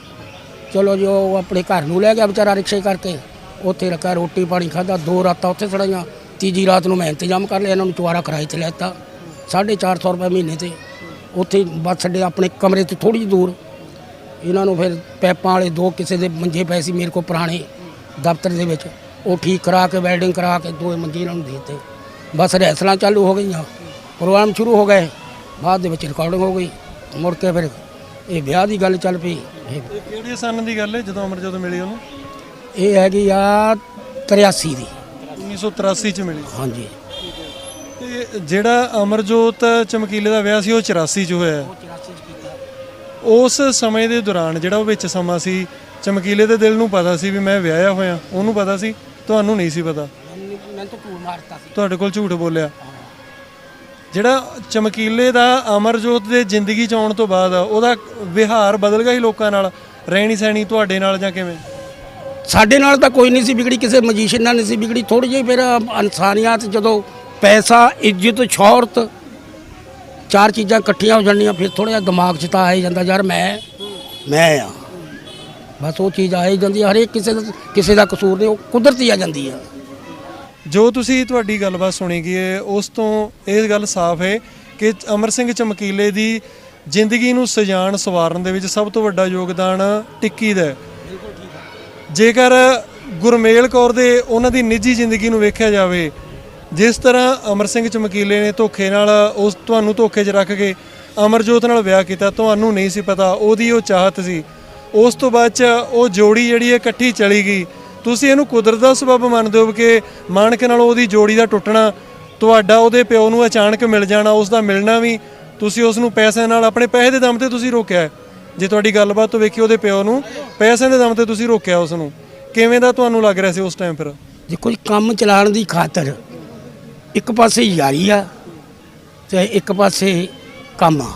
ਚਲੋ ਜੀ, ਉਹ ਆਪਣੇ ਘਰ ਨੂੰ ਲੈ ਗਿਆ ਵਿਚਾਰਾ ਰਿਕਸ਼ੇ ਕਰਕੇ। ਉੱਥੇ ਰੱਖਿਆ, ਰੋਟੀ ਪਾਣੀ ਖਾਦਾ ਦੋ ਰਾਤਾਂ ਉੱਥੇ ਸੜਾਈਆਂ। ਤੀਜੀ ਰਾਤ ਨੂੰ ਮੈਂ ਇੰਤਜ਼ਾਮ ਕਰ ਲਿਆ, ਇਹਨਾਂ ਨੂੰ ਚੁਆਰਾ ਕਿਰਾਏ ਤੇ ਲੈਤਾ 450 ਰੁਪਏ ਮਹੀਨੇ ਤੇ। ਉੱਥੇ ਬੱਸ ਛੱਡੇ ਆਪਣੇ ਕਮਰੇ ਤੋਂ ਥੋੜੀ ਜਿਹੀ ਦੂਰ। ਇਹਨਾਂ ਨੂੰ ਫਿਰ ਪੈਪਾਂ ਵਾਲੇ ਦੋ ਕਿਸੇ ਦੇ ਮੰਜੇ ਪਏ ਸੀ, ਮੇਰੇ ਕੋਲ ਪੁਰਾਣੇ ਦਫ਼ਤਰ ਦੇ ਵਿੱਚ। ਉਹ ਠੀਕ ਕਰਾ ਕੇ, ਵੈਲਡਿੰਗ ਕਰਾ ਕੇ ਦੋ ਮੰਜੇ ਇਹਨਾਂ ਨੂੰ ਦੇ ਦਿੱਤੇ। ਬਸ ਰੈਸਲਾਂ ਚਾਲੂ ਹੋ ਗਈਆਂ। ਪ੍ਰੋਗਰਾਮ ਸ਼ੁਰੂ ਹੋ ਗਏ। ਬਾਅਦ ਦੇ ਵਿੱਚ ਰਿਕਾਰਡਿੰਗ ਹੋ ਗਈ। ਮੁੜ ਕੇ ਫਿਰ ਇਹ ਵਿਆਹ ਦੀ ਗੱਲ ਚੱਲ ਪਈ। ਇਹ ਇਹ ਕਿਹੜੇ ਸਨ ਦੀ ਗੱਲ ਹੈ ਜਦੋਂ ਅਮਰਜੋਤ ਮਿਲੀ ਉਹਨੂੰ? ਇਹ ਹੈਗੀ ਆ 83 ਦੀ। 1983 ਚ ਮਿਲੀ। ਹਾਂਜੀ। ਤੇ ਜਿਹੜਾ ਅਮਰਜੋਤ ਚਮਕੀਲੇ ਦਾ ਵਿਆਹ ਸੀ ਉਹ 84 ਚ ਹੋਇਆ। ਹੈ। ਉਸ ਸਮੇਂ ਦੇ ਦੌਰਾਨ ਜਿਹੜਾ ਉਹ ਵਿੱਚ ਸਮਾਂ ਸੀ ਚਮਕੀਲੇ ਦੇ ਦਿਲ ਨੂੰ ਪਤਾ ਸੀ ਵੀ ਮੈਂ ਵਿਆਹਿਆ ਹੋਇਆ। ਉਹਨੂੰ ਪਤਾ ਸੀ? ਤੁਹਾਨੂੰ ਨਹੀਂ ਸੀ ਪਤਾ? ਮੈਂ ਤਾਂ ਟੂਰ ਮਾਰਤਾ ਸੀ। ਤੁਹਾਡੇ ਕੋਲ ਝੂਠ ਬੋਲਿਆ। ਜਿਹੜਾ ਚਮਕੀਲੇ ਦਾ ਅਮਰਜੋਤ ਦੇ ਜ਼ਿੰਦਗੀ ਚ ਆਉਣ ਤੋਂ ਬਾਅਦ ਉਹਦਾ ਵਿਹਾਰ ਬਦਲ ਗਿਆ ਹੀ ਲੋਕਾਂ ਨਾਲ? ਰਹਿਣੀ ਸਹਿਣੀ ਤੁਹਾਡੇ ਨਾਲ ਜਾਂ ਕਿਵੇਂ? ਸਾਡੇ ਨਾਲ ਤਾਂ ਕੋਈ ਨਹੀਂ ਸੀ ਵਿਗੜੀ, ਕਿਸੇ ਮਜੀਸ਼ੀਅਨ ਨਾਲ ਨਹੀਂ ਸੀ ਵਿਗੜੀ। ਥੋੜੀ ਜਿਹੀ ਫਿਰ ਇਨਸਾਨੀਅਤ ਜਦੋਂ ਪੈਸਾ, ਇੱਜ਼ਤ, ਸ਼ੌਹਰਤ, ਚਾਰ ਚੀਜ਼ਾਂ ਇਕੱਠੀਆਂ ਹੋ ਜਾਂਦੀਆਂ, ਫਿਰ ਥੋੜਾ ਜਿਹਾ ਦਿਮਾਗ 'ਚ ਤਾਂ ਆ ਜਾਂਦਾ, ਯਾਰ ਮੈਂ ਮੈਂ ਆ। ਬਸ ਉਹ ਚੀਜ਼ ਆ ਹੀ ਜਾਂਦੀ ਹਰੇਕ ਕਿਸੇ ਦਾ ਕਿਸੇ ਦਾ ਕਸੂਰ ਨਹੀਂ, ਉਹ ਕੁਦਰਤੀ ਆ ਜਾਂਦੀ ਆ। ਜੋ ਤੁਸੀਂ ਤੁਹਾਡੀ ਗੱਲਬਾਤ ਸੁਣੀਗੀ ਹੈ, ਉਸ ਤੋਂ ਇਹ ਗੱਲ ਸਾਫ਼ ਹੈ ਕਿ ਅਮਰ ਸਿੰਘ ਚਮਕੀਲੇ ਦੀ ਜ਼ਿੰਦਗੀ ਨੂੰ ਸਜਾਣ ਸਵਾਰਨ ਦੇ ਵਿੱਚ ਸਭ ਤੋਂ ਵੱਡਾ ਯੋਗਦਾਨ ਟਿੱਕੀ ਦਾ ਹੈ। ਜੇਕਰ ਗੁਰਮੇਲ ਕੌਰ ਦੇ ਉਹਨਾਂ ਦੀ ਨਿੱਜੀ ਜ਼ਿੰਦਗੀ ਨੂੰ ਵੇਖਿਆ ਜਾਵੇ ਜਿਸ ਤਰ੍ਹਾਂ ਅਮਰ ਸਿੰਘ ਚਮਕੀਲੇ ਨੇ ਧੋਖੇ ਨਾਲ ਉਸ ਤੁਹਾਨੂੰ ਧੋਖੇ 'ਚ ਰੱਖ ਕੇ ਅਮਰਜੋਤ ਨਾਲ ਵਿਆਹ ਕੀਤਾ ਤੁਹਾਨੂੰ ਨਹੀਂ ਸੀ ਪਤਾ ਉਹਦੀ ਉਹ ਚਾਹਤ ਸੀ। ਉਸ ਤੋਂ ਬਾਅਦ 'ਚ ਉਹ ਜੋੜੀ ਜਿਹੜੀ ਹੈ ਇਕੱਠੀ ਚਲੀ ਗਈ। ਤੁਸੀਂ ਇਹਨੂੰ ਕੁਦਰਤ ਦਾ ਸਬਬ ਮੰਨਦੇ ਹੋ ਕਿ ਮਾਨਕ ਨਾਲ ਉਹਦੀ ਜੋੜੀ ਦਾ ਟੁੱਟਣਾ, ਤੁਹਾਡਾ ਉਹਦੇ ਪਿਓ ਨੂੰ ਅਚਾਨਕ ਮਿਲ ਜਾਣਾ ਉਸ ਦਾ ਮਿਲਣਾ ਵੀ, ਤੁਸੀਂ ਉਸ ਨੂੰ ਪੈਸੇ ਨਾਲ ਆਪਣੇ ਪੈਸੇ ਦੇ ਦਮ ਤੇ ਤੁਸੀਂ ਰੋਕਿਆ ਜੇ ਤੁਹਾਡੀ ਗੱਲਬਾਤ ਤੋਂ ਵੇਖੀ ਉਹਦੇ ਪਿਓ ਨੂੰ ਪੈਸੇ ਦੇ ਦਮ ਤੇ ਤੁਸੀਂ ਰੋਕਿਆ ਉਸ ਨੂੰ ਕਿਵੇਂ ਦਾ ਤੁਹਾਨੂੰ ਲੱਗ ਰਿਹਾ ਸੀ ਉਸ ਟਾਈਮ ਫਿਰ? ਦੇਖੋ ਜੀ ਕੰਮ ਚਲਾਉਣ ਦੀ ਖਾਤਰ ਇੱਕ ਪਾਸੇ ਯਾਰੀ ਆ ਤੇ ਇੱਕ ਪਾਸੇ ਕੰਮ ਆ।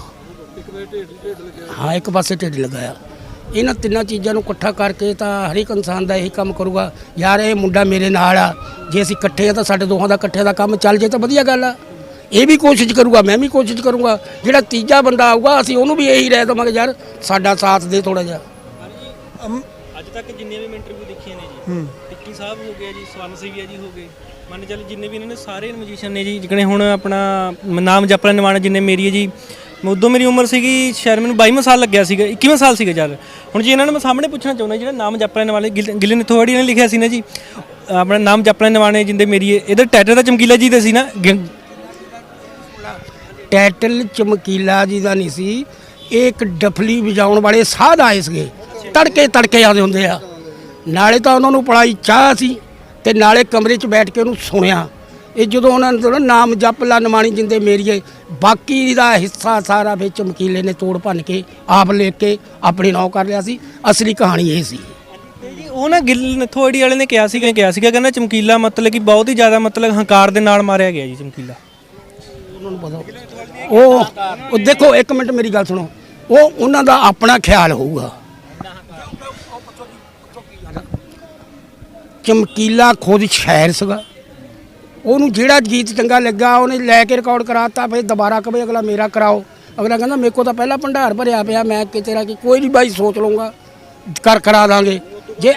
ਹਾਂ, ਇੱਕ ਪਾਸੇ ਢਿੱਡ ਲਗਾਇਆ। ਇਹਨਾਂ ਤਿੰਨਾਂ ਚੀਜ਼ਾਂ ਨੂੰ ਇਕੱਠਾ ਕਰਕੇ ਤਾਂ ਹਰ ਇੱਕ ਇਨਸਾਨ ਦਾ ਇਹੀ ਕੰਮ ਕਰੂਗਾ। ਯਾਰ ਇਹ ਮੁੰਡਾ ਮੇਰੇ ਨਾਲ ਆ। ਜੇ ਅਸੀਂ ਇਕੱਠੇ ਆ ਤਾਂ ਸਾਡੇ ਦੋਹਾਂ ਦਾ ਇਕੱਠੇ ਦਾ ਕੰਮ ਚੱਲ ਜੇ ਤਾਂ ਵਧੀਆ ਗੱਲ ਆ। ਇਹ ਵੀ ਕੋਸ਼ਿਸ਼ ਕਰੂਗਾ ਮੈਂ ਵੀ ਕੋਸ਼ਿਸ਼ ਕਰੂੰਗਾ। ਜਿਹੜਾ ਤੀਜਾ ਬੰਦਾ ਆਊਗਾ ਅਸੀਂ ਉਹਨੂੰ ਵੀ ਇਹੀ ਰਹਿ ਦੇਵਾਂਗੇ ਯਾਰ ਸਾਡਾ ਸਾਥ ਦੇ ਥੋੜਾ ਜਿਹਾ। ਅਮ, ਅੱਜ ਤੱਕ ਜਿੰਨੇ ਵੀ ਮੈਂ ਇੰਟਰਵਿਊ ਦੇਖੀਆਂ ਨੇ ਜੀ ਟਿੱਕੀ ਸਾਹਿਬ ਹੋ ਗਿਆ ਜੀ ਸਵਰਨ ਸੀਵੀਆ ਜੀ ਹੋ ਗਏ। ਮੰਨ ਚੱਲ ਜਿੰਨੇ ਵੀ ਇਹਨਾਂ ਨੇ ਸਾਰੇ ਮਜੀਸ਼ੀਅਨ ਨੇ ਜੀ ਜਿਕਣੇ ਹੁਣ ਆਪਣਾ ਨਾਮ ਜਪਲਾ ਨਿਵਾਣਾ ਜਿੰਨੇ ਮੇਰੀ ਹੈ ਜੀ ਮੈਂ ਉਦੋਂ ਮੇਰੀ ਉਮਰ ਸੀਗੀ, ਸ਼ਾਇਦ ਮੈਨੂੰ 22ਵਾਂ ਸਾਲ ਲੱਗਿਆ ਸੀਗਾ 21ਵਾਂ ਸਾਲ ਸੀਗਾ ਜਦ। ਹੁਣ ਜੀ ਇਹਨਾਂ ਨੂੰ ਮੈਂ ਸਾਹਮਣੇ ਪੁੱਛਣਾ ਚਾਹੁੰਦਾ ਜਿਹੜਾ ਨਾਮ ਜਪਲਾ ਨਿਵਾਣੇ ਗਿੱਲ ਨਿਥੋੜੀ ਨੇ ਲਿਖਿਆ ਸੀ ਨਾ ਜੀ, ਆਪਣਾ ਨਾਮ ਜਪਲਾ ਨਿਵਾਣੇ ਜਿੰਦੇ ਮੇਰੀ ਹੈ ਇਹਦਾ ਟਾਈਟਲ ਤਾਂ ਚਮਕੀਲਾ ਜੀ ਦਾ ਸੀ ਨਾ, ਗਿ- ਟਾਈਟਲ ਚਮਕੀਲਾ ਜੀ ਦਾ ਨਹੀਂ ਸੀ, ਇਹ ਇੱਕ ਡਫਲੀ ਵਜਾਉਣ ਵਾਲੇ ਸਾਧ ਆਏ ਸੀਗੇ, ਤੜਕੇ ਤੜਕੇ ਆਉਂਦੇ ਹੁੰਦੇ ਆ। ਨਾਲੇ ਤਾਂ ਉਹਨਾਂ ਨੂੰ ਪੜਾਈ ਚਾਹ ਸੀ, ਤੇ ਨਾਲੇ ਕਮਰੇ 'ਚ ਬੈਠ ਕੇ ਉਹਨੂੰ ਸੁਣਿਆ। ਇਹ ਜਦੋਂ ਉਹਨਾਂ ਨੇ ਨਾਮ ਜਪ ਲਾ ਨਮਾਣੀ ਜਿੰਦੇ ਮੇਰੀਏ ਬਾਕੀ ਦਾ ਹਿੱਸਾ ਸਾਰਾ ਵਿੱਚ ਚਮਕੀਲੇ ਨੇ ਤੋੜ ਭੰਨ ਕੇ ਆਪ ਲੈ ਕੇ ਆਪਣੀ ਨੌ ਕਰ ਲਿਆ ਸੀ। ਅਸਲੀ ਕਹਾਣੀ ਇਹ ਸੀ। ਜੀ ਉਹ ਨਾ ਗਿੱਲ ਨਥੋੜੀ ਵਾਲੇ ਨੇ ਕਿਹਾ ਸੀਗਾ ਕਿਹਾ ਸੀਗਾ? ਕਹਿੰਦਾ ਚਮਕੀਲਾ ਮਤਲਬ ਕਿ ਬਹੁਤ ਹੀ ਜ਼ਿਆਦਾ ਮਤਲਬ ਹੰਕਾਰ ਦੇ ਨਾਲ ਮਾਰਿਆ ਗਿਆ ਜੀ ਚਮਕੀਲਾ। ਉਹਨਾਂ ਨੂੰ ਪਤਾ ਉਹ ਉਹ ਦੇਖੋ ਇੱਕ ਮਿੰਟ ਮੇਰੀ ਗੱਲ ਸੁਣੋ। ਉਹ ਉਹਨਾਂ ਦਾ ਆਪਣਾ ਖਿਆਲ ਹੋਊਗਾ। ਚਮਕੀਲਾ ਖੁਦ ਸ਼ਾਇਰ ਸੀਗਾ। ਉਹਨੂੰ ਜਿਹੜਾ ਗੀਤ ਚੰਗਾ ਲੱਗਾ, ਉਹਨੇ ਲੈ ਕੇ ਰਿਕਾਰਡ ਕਰਾਤਾ, ਫਿਰ ਦੁਬਾਰਾ ਕਵੇ ਅਗਲਾ ਮੇਰਾ ਕਰਾਓ। ਅਗਲਾ ਕਹਿੰਦਾ, ਮੇਰੇ ਕੋਲ ਤਾਂ ਪਹਿਲਾਂ ਭੰਡਾਰ ਭਰਿਆ ਪਿਆ, ਮੈਂ ਕਿ ਤੇਰਾ ਕੀ, ਕੋਈ ਵੀ ਬਾਈ, ਸੋਚ ਲਊਗਾ। ਕਰ, ਕਰਾ ਦਾਂਗੇ। ਜੇ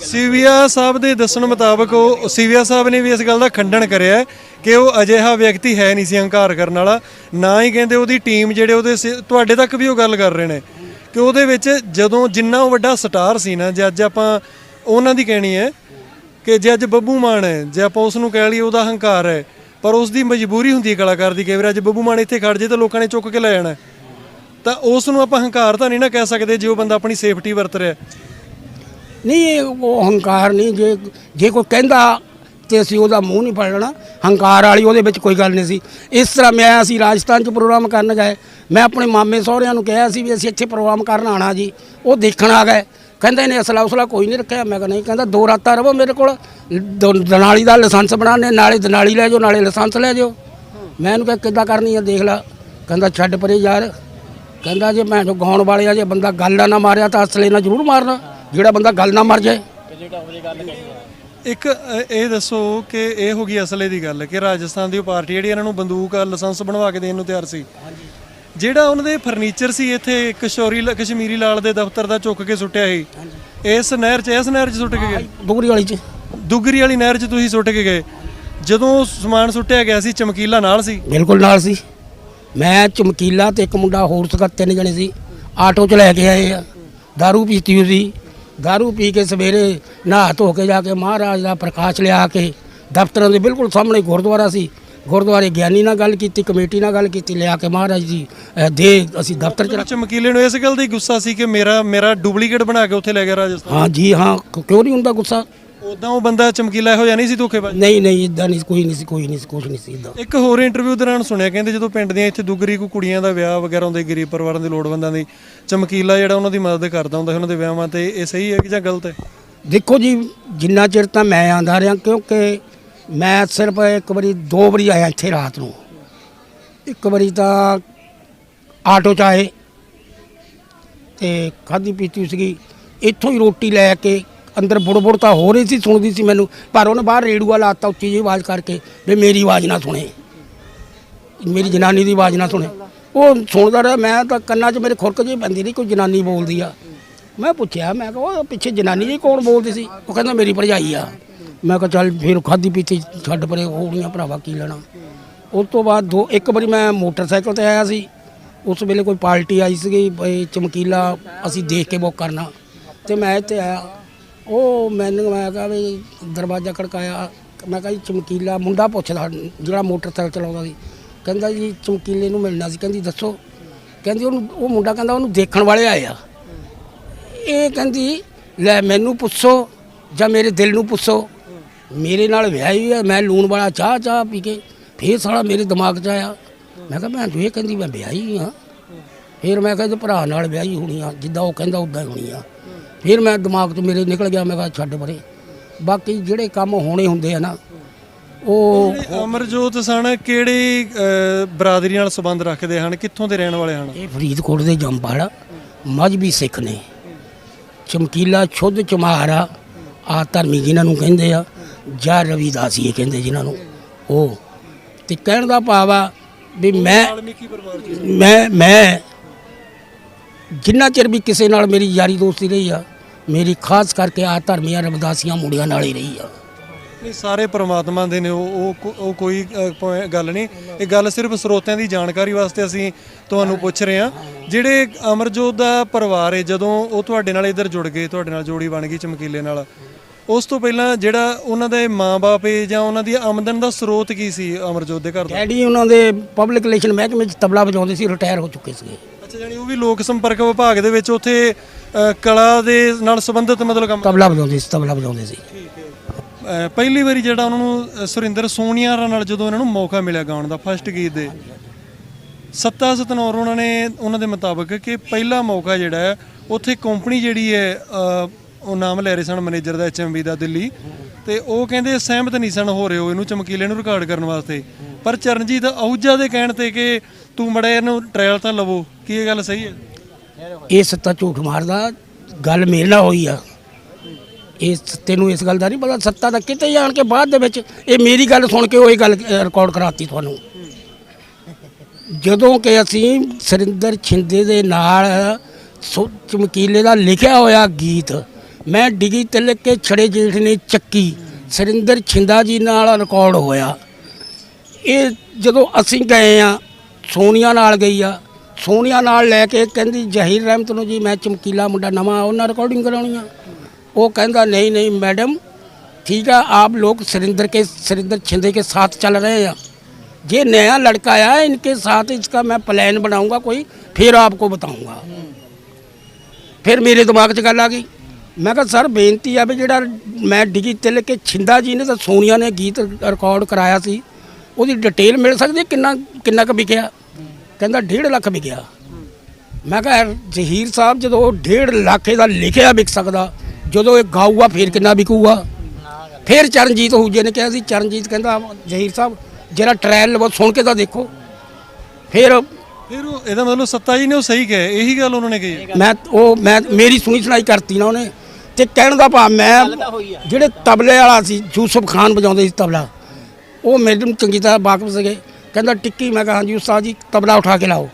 ਸੀਵੀਆ ਸਾਹਿਬ ਦੇ ਦੱਸਣ ਮੁਤਾਬਕ ਉਹ, ਸੀਵੀਆ ਸਾਹਿਬ ਨੇ ਵੀ ਇਸ ਗੱਲ ਦਾ ਖੰਡਨ ਕਰਿਆ ਹੈ ਕਿ ਉਹ ਅਜਿਹਾ ਵਿਅਕਤੀ ਹੈ ਨਹੀਂ ਸੀ ਹੰਕਾਰ ਕਰਨ ਵਾਲਾ। ਨਾ ਹੀ ਕਹਿੰਦੇ ਉਹਦੀ ਟੀਮ ਜਿਹੜੇ ਉਹਦੇ ਸੀ- ਤੁਹਾਡੇ ਤੱਕ ਵੀ ਉਹ ਗੱਲ ਕਰ ਰਹੇ ਨੇ। ਕਿ ਉਹਦੇ ਵਿੱਚ ਜਦੋਂ ਜਿੰਨਾ ਉਹ ਵੱਡਾ ਸਟਾਰ ਸੀ ਨਾ, ਜੇ ਅੱਜ ਆਪਾਂ ਉਹਨਾਂ ਦੀ ਕਹਿਣੀ ਹੈ ਕਿ ਜੇ ਅੱਜ ਬੱਬੂ ਮਾਨ ਹੈ, ਜੇ ਆਪਾਂ ਉਸ ਨੂੰ ਕਹਿ ਲਈਏ ਉਹਦਾ ਹੰਕਾਰ ਹੈ, ਪਰ ਉਸ ਦੀ ਮਜਬੂਰੀ ਹੁੰਦੀ ਹੈ ਕਲਾਕਾਰ ਦੀ, ਕਈ ਵਾਰ ਅੱਜ ਬੱਬੂ ਮਾਨ ਇੱਥੇ ਖੜ ਜੇ ਤਾਂ ਲੋਕਾਂ ਨੇ ਚੁੱਕ ਕੇ ਲੈ ਜਾਣਾ ਤਾਂ ਉਸ ਨੂੰ ਆਪਾਂ ਹੰਕਾਰ ਤਾਂ ਨਹੀਂ ਨਾ ਕਹਿ ਸਕਦੇ ਜੇ ਉਹ ਬੰਦਾ ਆਪਣੀ ਸੇਫਟੀ ਵਰਤ ਰਿਹਾ ਨਹੀਂ ਉਹ ਹੰਕਾਰ ਨਹੀਂ, ਜੇ ਜੇ ਕੋਈ ਕਹਿੰਦਾ ਤੇ ਅਸੀਂ ਉਹਦਾ ਮੂੰਹ ਨਹੀਂ ਫੜਨਾ ਹੰਕਾਰ ਵਾਲੀ ਉਹਦੇ ਵਿੱਚ ਕੋਈ ਗੱਲ ਨਹੀਂ ਸੀ। ਇਸ ਤਰ੍ਹਾਂ ਮੈਂ ਅਸੀਂ ਰਾਜਸਥਾਨ 'ਚ ਪ੍ਰੋਗਰਾਮ ਕਰਨ ਗਏ, ਮੈਂ ਆਪਣੇ ਮਾਮੇ ਸਹੁਰਿਆਂ ਨੂੰ ਕਿਹਾ ਸੀ ਵੀ ਅਸੀਂ ਇੱਥੇ ਪ੍ਰੋਗਰਾਮ ਕਰਨ ਆਣਾ ਜੀ, ਉਹ ਦੇਖਣ ਆ ਗਏ। ਕਹਿੰਦੇ ਨੇ ਅਸਲਾ ਉਸਲਾ ਕੋਈ ਨਹੀਂ ਰੱਖਿਆ। ਮੈਂ ਕਿਹਾ ਨਹੀਂ ਕਹਿੰਦਾ ਦੋ ਰਾਤਾਂ ਰਹੋ ਮੇਰੇ ਕੋਲ। ਦ- ਦਨਾਲੀ ਦਾ ਲਾਇਸੈਂਸ ਬਣਾਣੇ ਨਾਲੇ ਦਨਾਲੀ ਲੈ ਜਾਓ ਨਾਲੇ ਲਾਇਸੈਂਸ ਲੈ ਜਾਓ। ਮੈਂ ਇਹਨੂੰ ਕਿਹਾ ਕਿੱਦਾਂ ਕਰਨੀ ਆ ਦੇਖ ਲੈ। ਕਹਿੰਦਾ ਛੱਡ ਪਰੇ ਯਾਰ। ਕਹਿੰਦਾ ਜੇ ਮੈਂ ਗਾਉਣ ਵਾਲੇ ਆ ਜੇ ਬੰਦਾ ਗੱਲ ਨਾ ਮਾਰਿਆ ਤਾਂ ਅਸਲੇ ਨਾਲ ਜ਼ਰੂਰ ਮਾਰਨਾ। ਜਿਹੜਾ ਬੰਦਾ ਗੱਲ ਨਾ ਮਰ ਜਾਏ। ਇੱਕ ਅ, ਇਹ ਦੱਸੋ ਕਿ ਇਹ ਹੋ ਗਈ ਅਸਲੇ ਦੀ ਗੱਲ ਕਿ ਰਾਜਸਥਾਨ ਦੀ ਉਹ ਪਾਰਟੀ ਜਿਹੜੀ ਇਹਨਾਂ ਨੂੰ ਬੰਦੂਕ ਲਾਇਸੈਂਸ ਬਣਵਾ ਕੇ ਦੇਣ ਨੂੰ ਤਿਆਰ ਸੀ। ਜਿਹੜਾ ਉਹਨਾਂ ਦੇ ਫਰਨੀਚਰ ਸੀ ਇੱਥੇ ਕਿਸ਼ੋਰੀ ਲ- ਕਸ਼ਮੀਰੀ ਲਾਲ ਦੇ ਦਫ਼ਤਰ ਦਾ ਚੁੱਕ ਕੇ ਸੁੱਟਿਆ ਸੀ ਇਸ ਨਹਿਰ 'ਚ ਇਸ ਨਹਿਰ 'ਚ ਸੁੱਟ ਕੇ ਗਏ ਡੁਗਰੀ ਵਾਲੀ 'ਚ ਦੁਗਰੀ ਵਾਲੀ ਨਹਿਰ 'ਚ ਤੁਸੀਂ ਸੁੱਟ ਕੇ ਗਏ ਜਦੋਂ ਸਮਾਨ ਸੁੱਟਿਆ ਗਿਆ ਸੀ ਚਮਕੀਲਾ ਨਾਲ ਸੀ ਬਿਲਕੁਲ ਨਾਲ ਸੀ ਮੈਂ ਚਮਕੀਲਾ ਤੇ ਇੱਕ ਮੁੰਡਾ ਹੋਰ ਸੀਗਾ ਤਿੰਨ ਜਣੇ ਸੀ ਆਟੋ 'ਚ ਲੈ ਕੇ ਆਏ ਆ दारू ਪੀਤੀ ਹੋਈ ਸੀ दारू ਪੀ ਕੇ ਸਵੇਰੇ ਨਹਾ ਧੋ ਕੇ ਜਾ ਕੇ ਮਹਾਰਾਜ ਦਾ ਪ੍ਰਕਾਸ਼ ਲਿਆ ਕੇ ਦਫ਼ਤਰਾਂ ਦੇ ਬਿਲਕੁਲ ਸਾਹਮਣੇ ਗੁਰਦੁਆਰਾ ਸੀ ਗੁਰਦੁਆਰੇ ਗਿਆਨੀ ਨਾਲ ਗੱਲ ਕੀਤੀ ਕਮੇਟੀ ਨਾਲ ਗੱਲ ਕੀਤੀ ਲਿਆ ਕੇ ਮਹਾਰਾਜ ਜੀ ਦੇ ਅਸੀਂ ਦਫ਼ਤਰ ਚ ਰੱਖ ਚਮਕੀਲੇ ਨੂੰ ਇਸ ਗੱਲ ਦਾ ਗੁੱਸਾ ਸੀ ਕਿ ਮੇਰਾ ਮੇਰਾ ਡੁਪਲੀਕੇਟ ਬਣਾ ਕੇ ਉੱਥੇ ਲੈ ਗਿਆ ਰਾਜਸਥਾਨ। ਹਾਂ ਜੀ ਹਾਂ ਕ- ਕਿਉਂ ਨਹੀਂ ਹੁੰਦਾ ਗੁੱਸਾ? ਉਦਾਂ ਉਹ ਬੰਦਾ ਚਮਕੀਲਾ ਇਹੋ ਜਿਹਾ ਨਹੀਂ ਸੀ ਧੋਖੇਬਾਜ਼? ਨਹੀਂ ਨਹੀਂ ਇਦਾਂ ਨਹੀਂ ਕੋਈ ਨਹੀਂ ਸੀ ਕੋਈ ਨਹੀਂ ਸੀ ਕੁਝ ਨਹੀਂ ਸੀ ਇਦਾਂ ਇੱਕ ਹੋਰ ਇੰਟਰਵਿਊ ਦੌਰਾਨ ਸੁਣਿਆ ਕਹਿੰਦੇ ਜਦੋਂ ਪਿੰਡ ਦੀਆਂ ਇੱਥੇ ਦੁੱਗਰੀ ਕੋ ਕੁੜੀਆਂ ਦਾ ਵਿਆਹ ਵਗੈਰਾ ਹੁੰਦੇ ਗਰੀਬ ਪਰਿਵਾਰਾਂ ਦੇ ਲੋੜਵੰਦਾਂ ਦੀ ਚਮਕੀਲਾ ਜਿਹੜਾ ਉਹਨਾਂ ਦੀ ਮਦਦ ਕਰਦਾ ਹੁੰਦਾ ਸੀ ਉਹਨਾਂ ਦੇ ਵਿਆਹਾਂ ਤੇ ਇਹ ਸਹੀ ਹੈ ਕਿ ਜਾਂ ਗਲਤ ਹੈ? ਦੇਖੋ ਜੀ ਜਿੰਨਾ ਚਿਰ ਤਾਂ ਮੈਂ ਆਂਦਾ ਰਿਹਾ ਕਿਉਂਕਿ ਮੈਂ ਸਿਰਫ ਇੱਕ ਵਾਰੀ, ਦੋ ਵਾਰੀ ਆਇਆ ਇੱਥੇ ਰਾਤ ਨੂੰ। ਇੱਕ ਵਾਰੀ ਤਾਂ ਆਟੋ 'ਚ ਆਏ ਤੇ ਖਾਧੀ ਪੀਤੀ ਸੀਗੀ। ਇੱਥੋਂ ਹੀ ਰੋਟੀ ਲੈ ਕੇ ਅੰਦਰ ਬੁੜਬੁੜ ਤਾਂ ਹੋ ਰਹੀ ਸੀ, ਸੁਣਦੀ ਸੀ ਮੈਨੂੰ। ਪਰ ਉਹਨੇ ਬਾਹਰ ਰੇੜੂਆ ਲਾਤਾ, ਉੱਚੀ ਜਿਹੀ ਆਵਾਜ਼ ਕਰਕੇ ਵੀ ਮੇਰੀ ਆਵਾਜ਼ ਨਾ ਸੁਣੇ। ਮੇਰੀ ਜਨਾਨੀ ਦੀ ਆਵਾਜ਼ ਨਾ ਸੁਣੇ। ਉਹ ਸੁਣਦਾ ਰਿਹਾ, ਮੈਂ ਤਾਂ ਕੰਨਾਂ 'ਚ ਮੇਰੇ ਖੁਰਕ ਜਿਹੀ ਪੈਂਦੀ ਰਹੀ, ਕੋਈ ਜਨਾਨੀ ਬੋਲਦੀ ਆ। ਮੈਂ ਪੁੱਛਿਆ, ਮੈਂ ਕਿਹਾ, ਉਹ ਪਿੱਛੇ ਜਨਾਨੀ ਜੀ ਕੌਣ ਬੋਲਦੀ ਸੀ? ਉਹ ਕਹਿੰਦਾ, ਮੇਰੀ ਭਰਜਾਈ ਆ। ਮੈਂ ਕਿਹਾ ਚੱਲ ਫਿਰ ਖਾਦੀ ਪੀਤੀ, ਛੱਡ ਪਰੇ ਹੋਣੀਆਂ ਭਰਾਵਾ ਕੀ ਲੈਣਾ। ਉਸ ਤੋਂ ਬਾਅਦ ਦੋ, ਇੱਕ ਵਾਰੀ ਮੈਂ ਮੋਟਰਸਾਈਕਲ ਤੇ ਆਇਆ ਸੀ। ਉਸ ਵੇਲੇ ਕੋਈ ਪਾਰਟੀ ਆਈ ਸੀਗੀ, ਬਈ ਚਮਕੀਲਾ ਅਸੀਂ ਦੇਖ ਕੇ ਬੁੱਕ ਕਰਨਾ। ਤੇ ਮੈਂ ਇੱਥੇ ਆਇਆ। ਉਹ ਮੈਨੂੰ, ਮੈਂ ਕਿਹਾ ਵੀ ਦਰਵਾਜ਼ਾ ਖੜਕਾਇਆ। ਮੈਂ ਕਿਹਾ ਜੀ ਚਮਕੀਲਾ, ਮੁੰਡਾ ਪੁੱਛਦਾ ਜਿਹੜਾ ਮੋਟਰਸਾਈਕਲ ਚਲਾਉਂਦਾ ਸੀ। ਕਹਿੰਦਾ ਜੀ ਚਮਕੀਲੇ ਨੂੰ ਮਿਲਣਾ ਸੀ। ਕਹਿੰਦੀ ਦੱਸੋ। ਕਹਿੰਦੀ ਉਹਨੂੰ, ਉਹ ਮੁੰਡਾ ਕਹਿੰਦਾ ਉਹਨੂੰ ਦੇਖਣ ਵਾਲੇ ਆਏ ਆ। ਇਹ ਕਹਿੰਦੀ, ਲੈ ਮੈਨੂੰ ਪੁੱਛੋ ਜਾਂ ਮੇਰੇ ਦਿਲ ਨੂੰ ਪੁੱਛੋ। ਮੇਰੇ ਨਾਲ ਵਿਆਹੀ ਹੈ ਮੈਂ ਲੂਣ ਵਾਲਾ ਚਾਹ ਚਾਹ ਪੀ ਕੇ ਫੇਰ ਸਾਲਾ ਮੇਰੇ ਦਿਮਾਗ 'ਚ ਆਇਆ। ਮੈਂ ਕਿਹਾ ਮੈਂ ਇਹ ਕਹਿੰਦੀ ਮੈਂ ਵਿਆਹੀ ਹਾਂ ਫਿਰ ਮੈਂ ਕਿਹਾ ਇਹਦੇ ਭਰਾ ਨਾਲ ਵਿਆਹੀ ਹੋਣੀ ਆ ਜਿੱਦਾਂ ਉਹ ਕਹਿੰਦਾ ਉਦਾਂ ਹੀ ਹੋਣੀ ਆ। ਫਿਰ ਮੈਂ ਦਿਮਾਗ 'ਚ ਮੇਰੇ ਨਿਕਲ ਗਿਆ ਮੈਂ ਕਿਹਾ ਛੱਡ ਪਰੇ। ਬਾਕੀ ਜਿਹੜੇ ਕੰਮ ਹੋਣੇ ਹੁੰਦੇ ਆ ਨਾ ਉਹ ਅਮਰਜੋਤ ਸਣ ਕਿਹੜੀ ਬਰਾਦਰੀ ਨਾਲ ਸੰਬੰਧ ਰੱਖਦੇ ਹਨ? ਕਿੱਥੋਂ ਦੇ ਰਹਿਣ ਵਾਲੇ ਹਨ? ਇਹ ਫਰੀਦਕੋਟ ਦੇ ਜੰਬਾਲਾ ਮਜਬੀ ਸਿੱਖ ਨੇ। ਚਮਕੀਲਾ ਸ਼ੁੱਧ ਚਮਾਰਾ ਆ ਧਰਮੀ ਜਿਨ੍ਹਾਂ ਨੂੰ ਕਹਿੰਦੇ ਆ। ਜਾਂ ਰਵੀਦਾਸੀਏ ਕਹਿੰਦੇ ਜਿਨ੍ਹਾਂ ਨੂੰ ਉਹ। ਤੇ ਕਹਿਣ ਦਾ ਭਾਵ ਆ ਵੀ ਮੈਂ ਮੈਂ ਮੈਂ ਜਿੰਨਾ ਚਿਰ ਵੀ ਕਿਸੇ ਨਾਲ ਮੇਰੀ ਯਾਰੀ ਦੋਸਤੀ ਰਹੀ ਆ ਮੇਰੀ ਖਾਸ ਕਰਕੇ ਆ ਧਰਮੀਆਂ ਰਵਿਦਾਸੀਆਂ ਮੁੰਡਿਆਂ ਨਾਲ ਹੀ ਰਹੀ ਆ। ਨਹੀਂ ਸਾਰੇ ਪ੍ਰਮਾਤਮਾ ਦੇ ਨੇ ਉਹ ਉਹ ਕੋਈ ਗੱਲ ਨਹੀਂ। ਇਹ ਗੱਲ ਸਿਰਫ ਸਰੋਤਿਆਂ ਦੀ ਜਾਣਕਾਰੀ ਵਾਸਤੇ ਅਸੀਂ ਤੁਹਾਨੂੰ ਪੁੱਛ ਰਹੇ ਹਾਂ। ਜਿਹੜੇ ਅਮਰਜੋਤ ਦਾ ਪਰਿਵਾਰ ਹੈ ਜਦੋਂ ਉਹ ਤੁਹਾਡੇ ਨਾਲ ਇੱਧਰ ਜੁੜ ਗਏ ਤੁਹਾਡੇ ਨਾਲ ਜੋੜੀ ਬਣ ਗਈ ਚਮਕੀਲੇ ਨਾਲ ਉਸ ਤੋਂ ਪਹਿਲਾਂ ਜਿਹੜਾ ਉਹਨਾਂ ਦੇ ਮਾਪੇ ਜਾਂ ਉਹਨਾਂ ਦੀ ਆਮਦਨ ਦਾ ਸਰੋਤ ਕੀ ਸੀ ਅਮਰਜੋਤ ਦੇ ਘਰ ਦਾ? ਡੈਡੀ ਉਹਨਾਂ ਦੇ ਪਬਲਿਕ ਰਿਲੇਸ਼ਨ ਮਹਿਕਮੇ 'ਚ ਤਬਲਾ ਵਜਾਉਂਦੇ ਸੀ ਰਿਟਾਇਰ ਹੋ ਚੁੱਕੇ ਸੀਗੇ। ਅੱਛਾ ਜਾਨੀ ਉਹ ਵੀ ਲੋਕ ਸੰਪਰਕ ਵਿਭਾਗ ਦੇ ਵਿੱਚ ਉੱਥੇ ਕਲਾ ਦੇ ਨਾਲ ਸੰਬੰਧਿਤ ਮਤਲਬ ਕੰਮ ਤਬਲਾ ਵਜਾਉਂਦੇ ਸੀ ਤਬਲਾ ਵਜਾਉਂਦੇ ਸੀ। ਪਹਿਲੀ ਵਾਰੀ ਜਿਹੜਾ ਉਹਨਾਂ ਨੂੰ ਸੁਰਿੰਦਰ ਸੋਨੀਆ ਨਾਲ ਜਦੋਂ ਇਹਨਾਂ ਨੂੰ ਮੌਕਾ ਮਿਲਿਆ ਗਾਉਣ ਦਾ ਫਸਟ ਗੀਤ ਦੇ। ਸੱਤਾ ਸਤਨੌਰ ਉਹਨਾਂ ਨੇ ਉਹਨਾਂ ਦੇ ਮੁਤਾਬਕ ਕਿ ਪਹਿਲਾ ਮੌਕਾ ਜਿਹੜਾ ਹੈ ਉੱਥੇ ਕੰਪਨੀ ਜਿਹੜੀ ਹੈ ਉਹ ਨਾਮ ਲੈ ਰਹੇ ਸਨ ਮੈਨੇਜਰ ਦਾ ਐਚਐਮਵੀ ਦਾ ਦਿੱਲੀ। ਤੇ ਉਹ ਕਹਿੰਦੇ ਸਹਿਮਤ ਨਹੀਂ ਸਨ ਹੋ ਰਹੇ ਹੋ ਇਹਨੂੰ ਚਮਕੀਲੇ ਨੂੰ ਰਿਕਾਰਡ ਕਰਨ ਵਾਸਤੇ। ਪਰ ਚਰਨਜੀਤ ਅਹੁਜਾ ਦੇ ਕਹਿਣ ਤੇ ਕਿ ਤੂੰ ਮੜਾ ਇਹਨੂੰ ਟ੍ਰਾਇਲ ਤਾਂ ਲਵੋ, ਕੀ ਇਹ ਗੱਲ ਸਹੀ ਹੈ? ਇਹ ਸੱਤਾ ਝੂਠ ਮਾਰਦਾ, ਗੱਲ ਮੇਰੇ ਨਾਲ ਹੋਈ ਆ। ਇਹ ਸੱਤੇ ਨੂੰ ਇਸ ਗੱਲ ਦਾ ਨਹੀਂ ਪਤਾ, ਸੱਤਾ ਦਾ ਕਿਤੇ ਜਾਣ ਕੇ ਬਾਅਦ ਦੇ ਵਿੱਚ ਇਹ ਮੇਰੀ ਗੱਲ ਸੁਣ ਕੇ ਉਹ ਇਹ ਗੱਲ ਰਿਕਾਰਡ ਕਰਾਤੀ ਤੁਹਾਨੂੰ। ਜਦੋਂ ਕਿ ਅਸੀਂ ਸਰਿੰਦਰ ਛਿੰਦੇ ਦੇ ਨਾਲ ਚਮਕੀਲੇ ਦਾ ਲਿਖਿਆ ਹੋਇਆ ਗੀਤ ਮੈਂ ਡਿਗੀ ਤੇ ਲਿਖ ਕੇ ਛੜੇ ਜੇਠ ਨੇ ਚੱਕੀ ਸਰਿੰਦਰ ਛਿੰਦਾ ਜੀ ਨਾਲ ਰਿਕਾਰਡ ਹੋਇਆ ਇਹ ਜਦੋਂ ਅਸੀਂ ਗਏ ਆ ਸੋਨੀਆ ਨਾਲ ਗਈ ਆ ਸੋਨੀਆ ਨਾਲ ਲੈ ਕੇ ਕਹਿੰਦੀ ਜ਼ਹੀਰ ਰਹਿਮਤ ਨੂੰ ਜੀ ਮੈਂ ਚਮਕੀਲਾ ਮੁੰਡਾ ਨਵਾਂ ਉਹਨਾਂ ਰਿਕਾਰਡਿੰਗ ਕਰਾਉਣੀ ਆ ਉਹ ਕਹਿੰਦਾ नहीं नहीं मैडम ठीक है आप लोग सरिंदर के सरिंदर छिंदे के साथ चल रहे हैं ये नया लड़का आया है इनके साथ इसका मैं प्लान बनाऊंगा कोई फिर आपको बताऊंगा ਫਿਰ ਮੇਰੇ ਦਿਮਾਗ 'ਚ ਗੱਲ ਆ ਗਈ ਮੈਂ ਕਿਹਾ ਸਰ ਬੇਨਤੀ ਆ ਵੀ ਜਿਹੜਾ ਮੈਂ ਡਿਗੀ ਤਿਲ ਕੇ ਛਿੰਦਾ ਜੀ ਨੇ ਤਾਂ ਸੋਨੀਆ ਨੇ ਗੀਤ ਰਿਕਾਰਡ ਕਰਾਇਆ ਸੀ ਉਹਦੀ ਡਿਟੇਲ ਮਿਲ ਸਕਦੀ ਹੈ? ਕਿੰਨਾ ਕਿੰਨਾ ਕੁ ਵਿਕਿਆ? ਕਹਿੰਦਾ 1.5 ਲੱਖ ਵਿਕਿਆ। ਮੈਂ ਕਿਹਾ ਜ਼ਹੀਰ ਸਾਹਿਬ ਜਦੋਂ ਉਹ 1.5 ਲੱਖ ਦਾ ਲਿਖਿਆ ਵਿਕ ਸਕਦਾ ਜਦੋਂ ਇਹ ਗਾਊਗਾ ਫਿਰ ਕਿੰਨਾ ਵਿਕੂਗਾ? ਫਿਰ ਚਰਨਜੀਤ ਹੂਜੇ ਨੇ ਕਿਹਾ ਸੀ ਚਰਨਜੀਤ ਕਹਿੰਦਾ ਜ਼ਹੀਰ ਸਾਹਿਬ ਜਿਹੜਾ ਟ੍ਰਾਇਲ ਲਵੋ ਸੁਣ ਕੇ ਤਾਂ ਦੇਖੋ। ਫਿਰ ਫਿਰ ਇਹਦਾ ਮਤਲਬ ਸੱਤਾ ਜੀ ਨੇ ਉਹ ਸਹੀ ਕਿਹਾ ਇਹੀ ਗੱਲ ਉਹਨਾਂ ਨੇ ਕਹੀ। ਮੈਂ ਉਹ ਮੈਂ ਮੇਰੀ ਸੁਣੀ ਸੁਣਾਈ ਕਰਤੀ ਨਾ ਉਹਨੇ। ਤੇ ਕਹਿਣ ਦਾ ਭਾਵ ਮੈਂ ਜਿਹੜੇ ਤਬਲੇ ਵਾਲਾ ਸੀ ਯੂਸਫ ਖਾਨ ਵਜਾਉਂਦੇ ਸੀ ਤਬਲਾ ਉਹ ਮੈਨੂੰ ਚੰਗੀ ਤਰ੍ਹਾਂ ਵਾਕਫ ਸੀਗੇ। ਕਹਿੰਦਾ ਟਿੱਕੀ ਮੈਂ ਕਿਹਾ ਹਾਂਜੀ ਉਸਤਾਦ ਜੀ ਤਬਲਾ ਉਠਾ ਕੇ ਲਾਓ।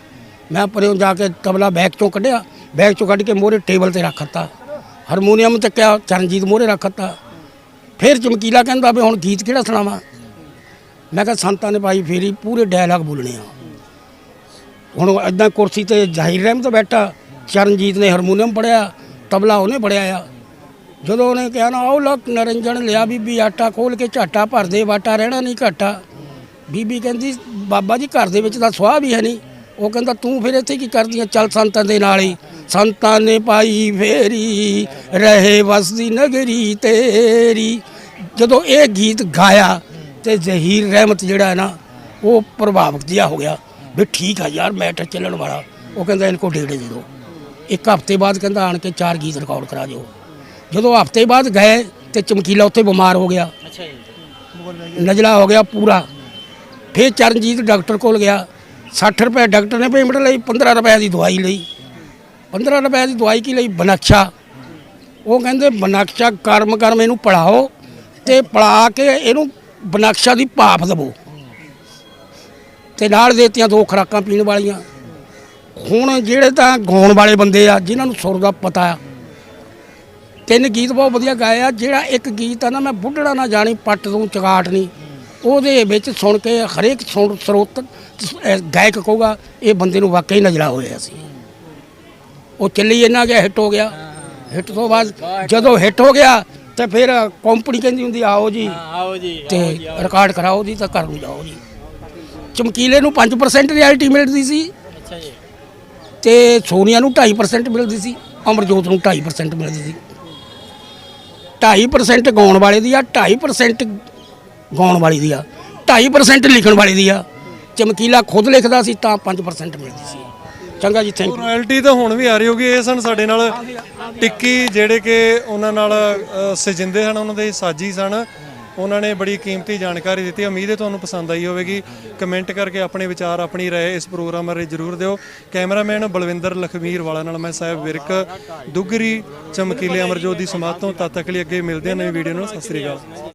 ਮੈਂ ਪਰੇੋਂ ਜਾ ਕੇ ਤਬਲਾ ਬੈਗ ਚੋਂ ਕੱਢਿਆ ਬੈਗ ਚੋਂ ਕੱਢ ਕੇ ਮੋਰੇ ਟੇਬਲ ਤੇ ਰੱਖਤਾ ਹਾਰਮੋਨੀਅਮ ਚੱਕਿਆ ਚਰਨਜੀਤ ਮੋਰੇ ਰੱਖਤਾ ਫਿਰ ਚਮਕੀਲਾ ਕਹਿੰਦਾ ਵੀ ਹੁਣ ਗੀਤ ਕਿਹੜਾ ਸੁਣਾਵਾਂ? ਮੈਂ ਕਿਹਾ ਸੰਤਾਂ ਨੇ ਪਾਈ ਫੇਰੀ ਪੂਰੇ ਡਾਇਲੌਗ ਬੋਲਣੇ ਆ। ਹੁਣ ਇਦਾਂ ਕੁਰਸੀ ਤੇ ਜ਼ਾਹਿਰ ਰਹਿਮਤ ਬੈਠਾ ਚਰਨਜੀਤ ਨੇ ਹਾਰਮੋਨੀਅਮ ਪੜਿਆ ਤਬਲਾ ਉਹਨੇ ਪੜਿਆ ਆ। ਜਦੋਂ ਉਹਨੇ ਕਿਹਾ ਨਾ, ਆਓ ਲੱਕ ਨਰੰਜਨ ਲਿਆ ਬੀਬੀ ਆਟਾ ਖੋਲ ਕੇ ਝਾਟਾ ਭਰਦੇ, ਵਾਟਾ ਰਹਿਣਾ ਨਹੀਂ ਘਾਟਾ। ਬੀਬੀ ਕਹਿੰਦੀ, ਬਾਬਾ ਜੀ ਘਰ ਦੇ ਵਿੱਚ ਤਾਂ ਸੁਆਹ ਵੀ ਹੈ ਨਹੀਂ। ਉਹ ਕਹਿੰਦਾ, ਤੂੰ ਫਿਰ ਇੱਥੇ ਕੀ ਕਰਦੀ ਆ? ਚੱਲ ਸੰਤਾਂ ਦੇ ਨਾਲ ਹੀ। ਸੰਤਾਂ ਨੇ ਪਾਈ ਫੇਰੀ, ਰਹੇ ਵਸਦੀ ਨਗਰੀ ਤੇਰੀ। ਜਦੋਂ ਇਹ ਗੀਤ ਗਾਇਆ ਤੇ ਜ਼ਹੀਰ ਰਹਿਮਤ ਜਿਹੜਾ ਹੈ ਨਾ, ਉਹ ਪ੍ਰਭਾਵਿਤ ਜਿਹਾ ਹੋ ਗਿਆ। ਵੀ ਠੀਕ ਆ ਯਾਰ ਮੈਟਰ ਚੱਲਣ ਵਾਲਾ। ਉਹ ਕਹਿੰਦਾ, ਇਹਨਾਂ ਕੋ ਡੇਢ ਦੇ ਦਿਓ ਇੱਕ ਹਫ਼ਤੇ ਬਾਅਦ ਕਹਿੰਦਾ, ਆਣ ਕੇ ਚਾਰ ਗੀਤ ਰਿਕਾਰਡ ਕਰਾ ਦਿਓ। ਜਦੋਂ ਹਫ਼ਤੇ ਬਾਅਦ ਗਏ ਤੇ ਚਮਕੀਲਾ ਉੱਥੇ ਬਿਮਾਰ ਹੋ ਗਿਆ। ਅੱਛਾ ਜੀ। ਨਜਲਾ ਹੋ ਗਿਆ ਪੂਰਾ। ਫਿਰ ਚਰਨਜੀਤ ਡਾਕਟਰ ਕੋਲ ਗਿਆ। 60 ਰੁਪਏ ਡਾਕਟਰ ਨੇ ਪੇਮੈਂਟ ਲਈ 15 ਰੁਪਏ ਦੀ ਦਵਾਈ ਲਈ। 15 ਰੁਪਏ ਦੀ ਦਵਾਈ ਕੀ ਲਈ? ਬਨਕਸ਼ਾ ਉਹ ਕਹਿੰਦੇ ਬਨਕਸ਼ਾ ਕਰਮ ਕਰਮ ਇਹਨੂੰ ਪੜਾਓ ਤੇ ਪੜਾ ਕੇ ਇਹਨੂੰ ਬਨਕਸ਼ਾ ਦੀ ਭਾਫ ਦਵੋ। ਤੇ ਨਾਲ ਦੇਤੀਆਂ ਦੋ ਖਰਾਕਾਂ ਪੀਣ ਵਾਲੀਆਂ। ਹੁਣ ਜਿਹੜੇ ਤਾਂ ਗਾਉਣ ਵਾਲੇ ਬੰਦੇ ਆ ਜਿਨ੍ਹਾਂ ਨੂੰ ਸੁਰ ਦਾ ਪਤਾ ਆ ਤਿੰਨ ਗੀਤ ਬਹੁਤ ਵਧੀਆ ਗਾਏ ਆ ਜਿਹੜਾ ਇੱਕ ਗੀਤ ਆ ਨਾ ਮੈਂ ਬੁੱਢੜਾ ਨਾ ਜਾਣੀ ਪੱਟ ਤੋਂ ਚਗਾਟ ਨਹੀਂ ਉਹਦੇ ਵਿੱਚ ਸੁਣ ਕੇ ਹਰੇਕ ਸੁਣ ਸਰੋਤ ਗਾਇਕ ਕਹੂਗਾ ਇਹ ਬੰਦੇ ਨੂੰ ਵਾਕਈ ਨਜ਼ਰਾ ਹੋਇਆ ਸੀ। ਉਹ ਚੱਲੀ ਇਹਨਾਂ ਗਿਆ ਹਿੱਟ ਹੋ ਗਿਆ। ਹਿੱਟ ਤੋਂ ਬਾਅਦ ਜਦੋਂ ਹਿੱਟ ਹੋ ਗਿਆ ਤੇ ਫਿਰ ਕੰਪਨੀ ਕਹਿੰਦੀ ਹੁੰਦੀ ਆਓ ਜੀ। ਆਓ ਜੀ ਤੇ ਰਿਕਾਰਡ ਕਰਾਓ ਜੀ ਤਾਂ ਘਰ ਨੂੰ ਜਾਓ ਜੀ। ਚਮਕੀਲੇ ਨੂੰ 5% ਰਿਐਲਿਟੀ ਮਿਲਦੀ ਸੀ। ਅੱਛਾ ਜੀ। ਤੇ ਸੋਨੀਆ ਨੂੰ 2.5% ਮਿਲਦੀ ਸੀ। ਅਮਰਜੋਤ ਨੂੰ 2.5% ਮਿਲਦੀ ਸੀ। 2.5% ਗਾਉਣ ਵਾਲੇ ਦੀ ਆ 2.5% ਗਾਉਣ ਵਾਲੀ ਦੀ ਆ 2.5% ਲਿਖਣ ਵਾਲੀ ਦੀ ਆ। ਚਮਕੀਲਾ ਖੁਦ ਲਿਖਦਾ ਸੀ, ਤਾਂ 5% ਮਿਲਦੀ ਸੀ। ਚੰਗਾ ਜੀ ਥੈਂਕ ਯੂ ਰਾਇਲਟੀ ਤਾਂ ਹੁਣ ਵੀ ਆ ਰਹੀ ਹੋਗੀ ਇਹ ਸਨ ਸਾਡੇ ਨਾਲ ਟਿੱਕੀ, ਜਿਹੜੇ ਕਿ ਉਹਨਾਂ ਨਾਲ ਸਜਿੰਦੇ ਹਨ, ਉਹਨਾਂ ਦੇ ਸਾਜੀ ਸਨ। ਉਹਨਾਂ ਨੇ ਬੜੀ ਕੀਮਤੀ ਜਾਣਕਾਰੀ ਦਿੱਤੀ। ਉਮੀਦ ਹੈ ਤੁਹਾਨੂੰ ਪਸੰਦ ਆਈ ਹੋਵੇਗੀ। ਕਮੈਂਟ ਕਰਕੇ ਆਪਣੇ ਵਿਚਾਰ, ਆਪਣੀ ਰਾਏ ਇਸ ਪ੍ਰੋਗਰਾਮ ਬਾਰੇ ਜਰੂਰ ਦਿਓ। ਕੈਮਰਾਮੈਨ ਬਲਵਿੰਦਰ ਲਖਮੀਰ ਵਾਲਾ ਨਾਲ ਮੈਂ ਸਾਹਿਬ ਵਿਰਕ। ਦੁੱਗਰੀ ਚਮਕੀਲੇ ਅਮਰਜੋਤ ਦੀ ਸਮਾਧ ਤੋਂ ਤਦ ਤੱਕ ਲਈ ਅੱਗੇ ਮਿਲਦੇ ਹਾਂ ਨਵੀਂ ਵੀਡੀਓ ਨਾਲ ਸਤਿ ਸ੍ਰੀ ਅਕਾਲ।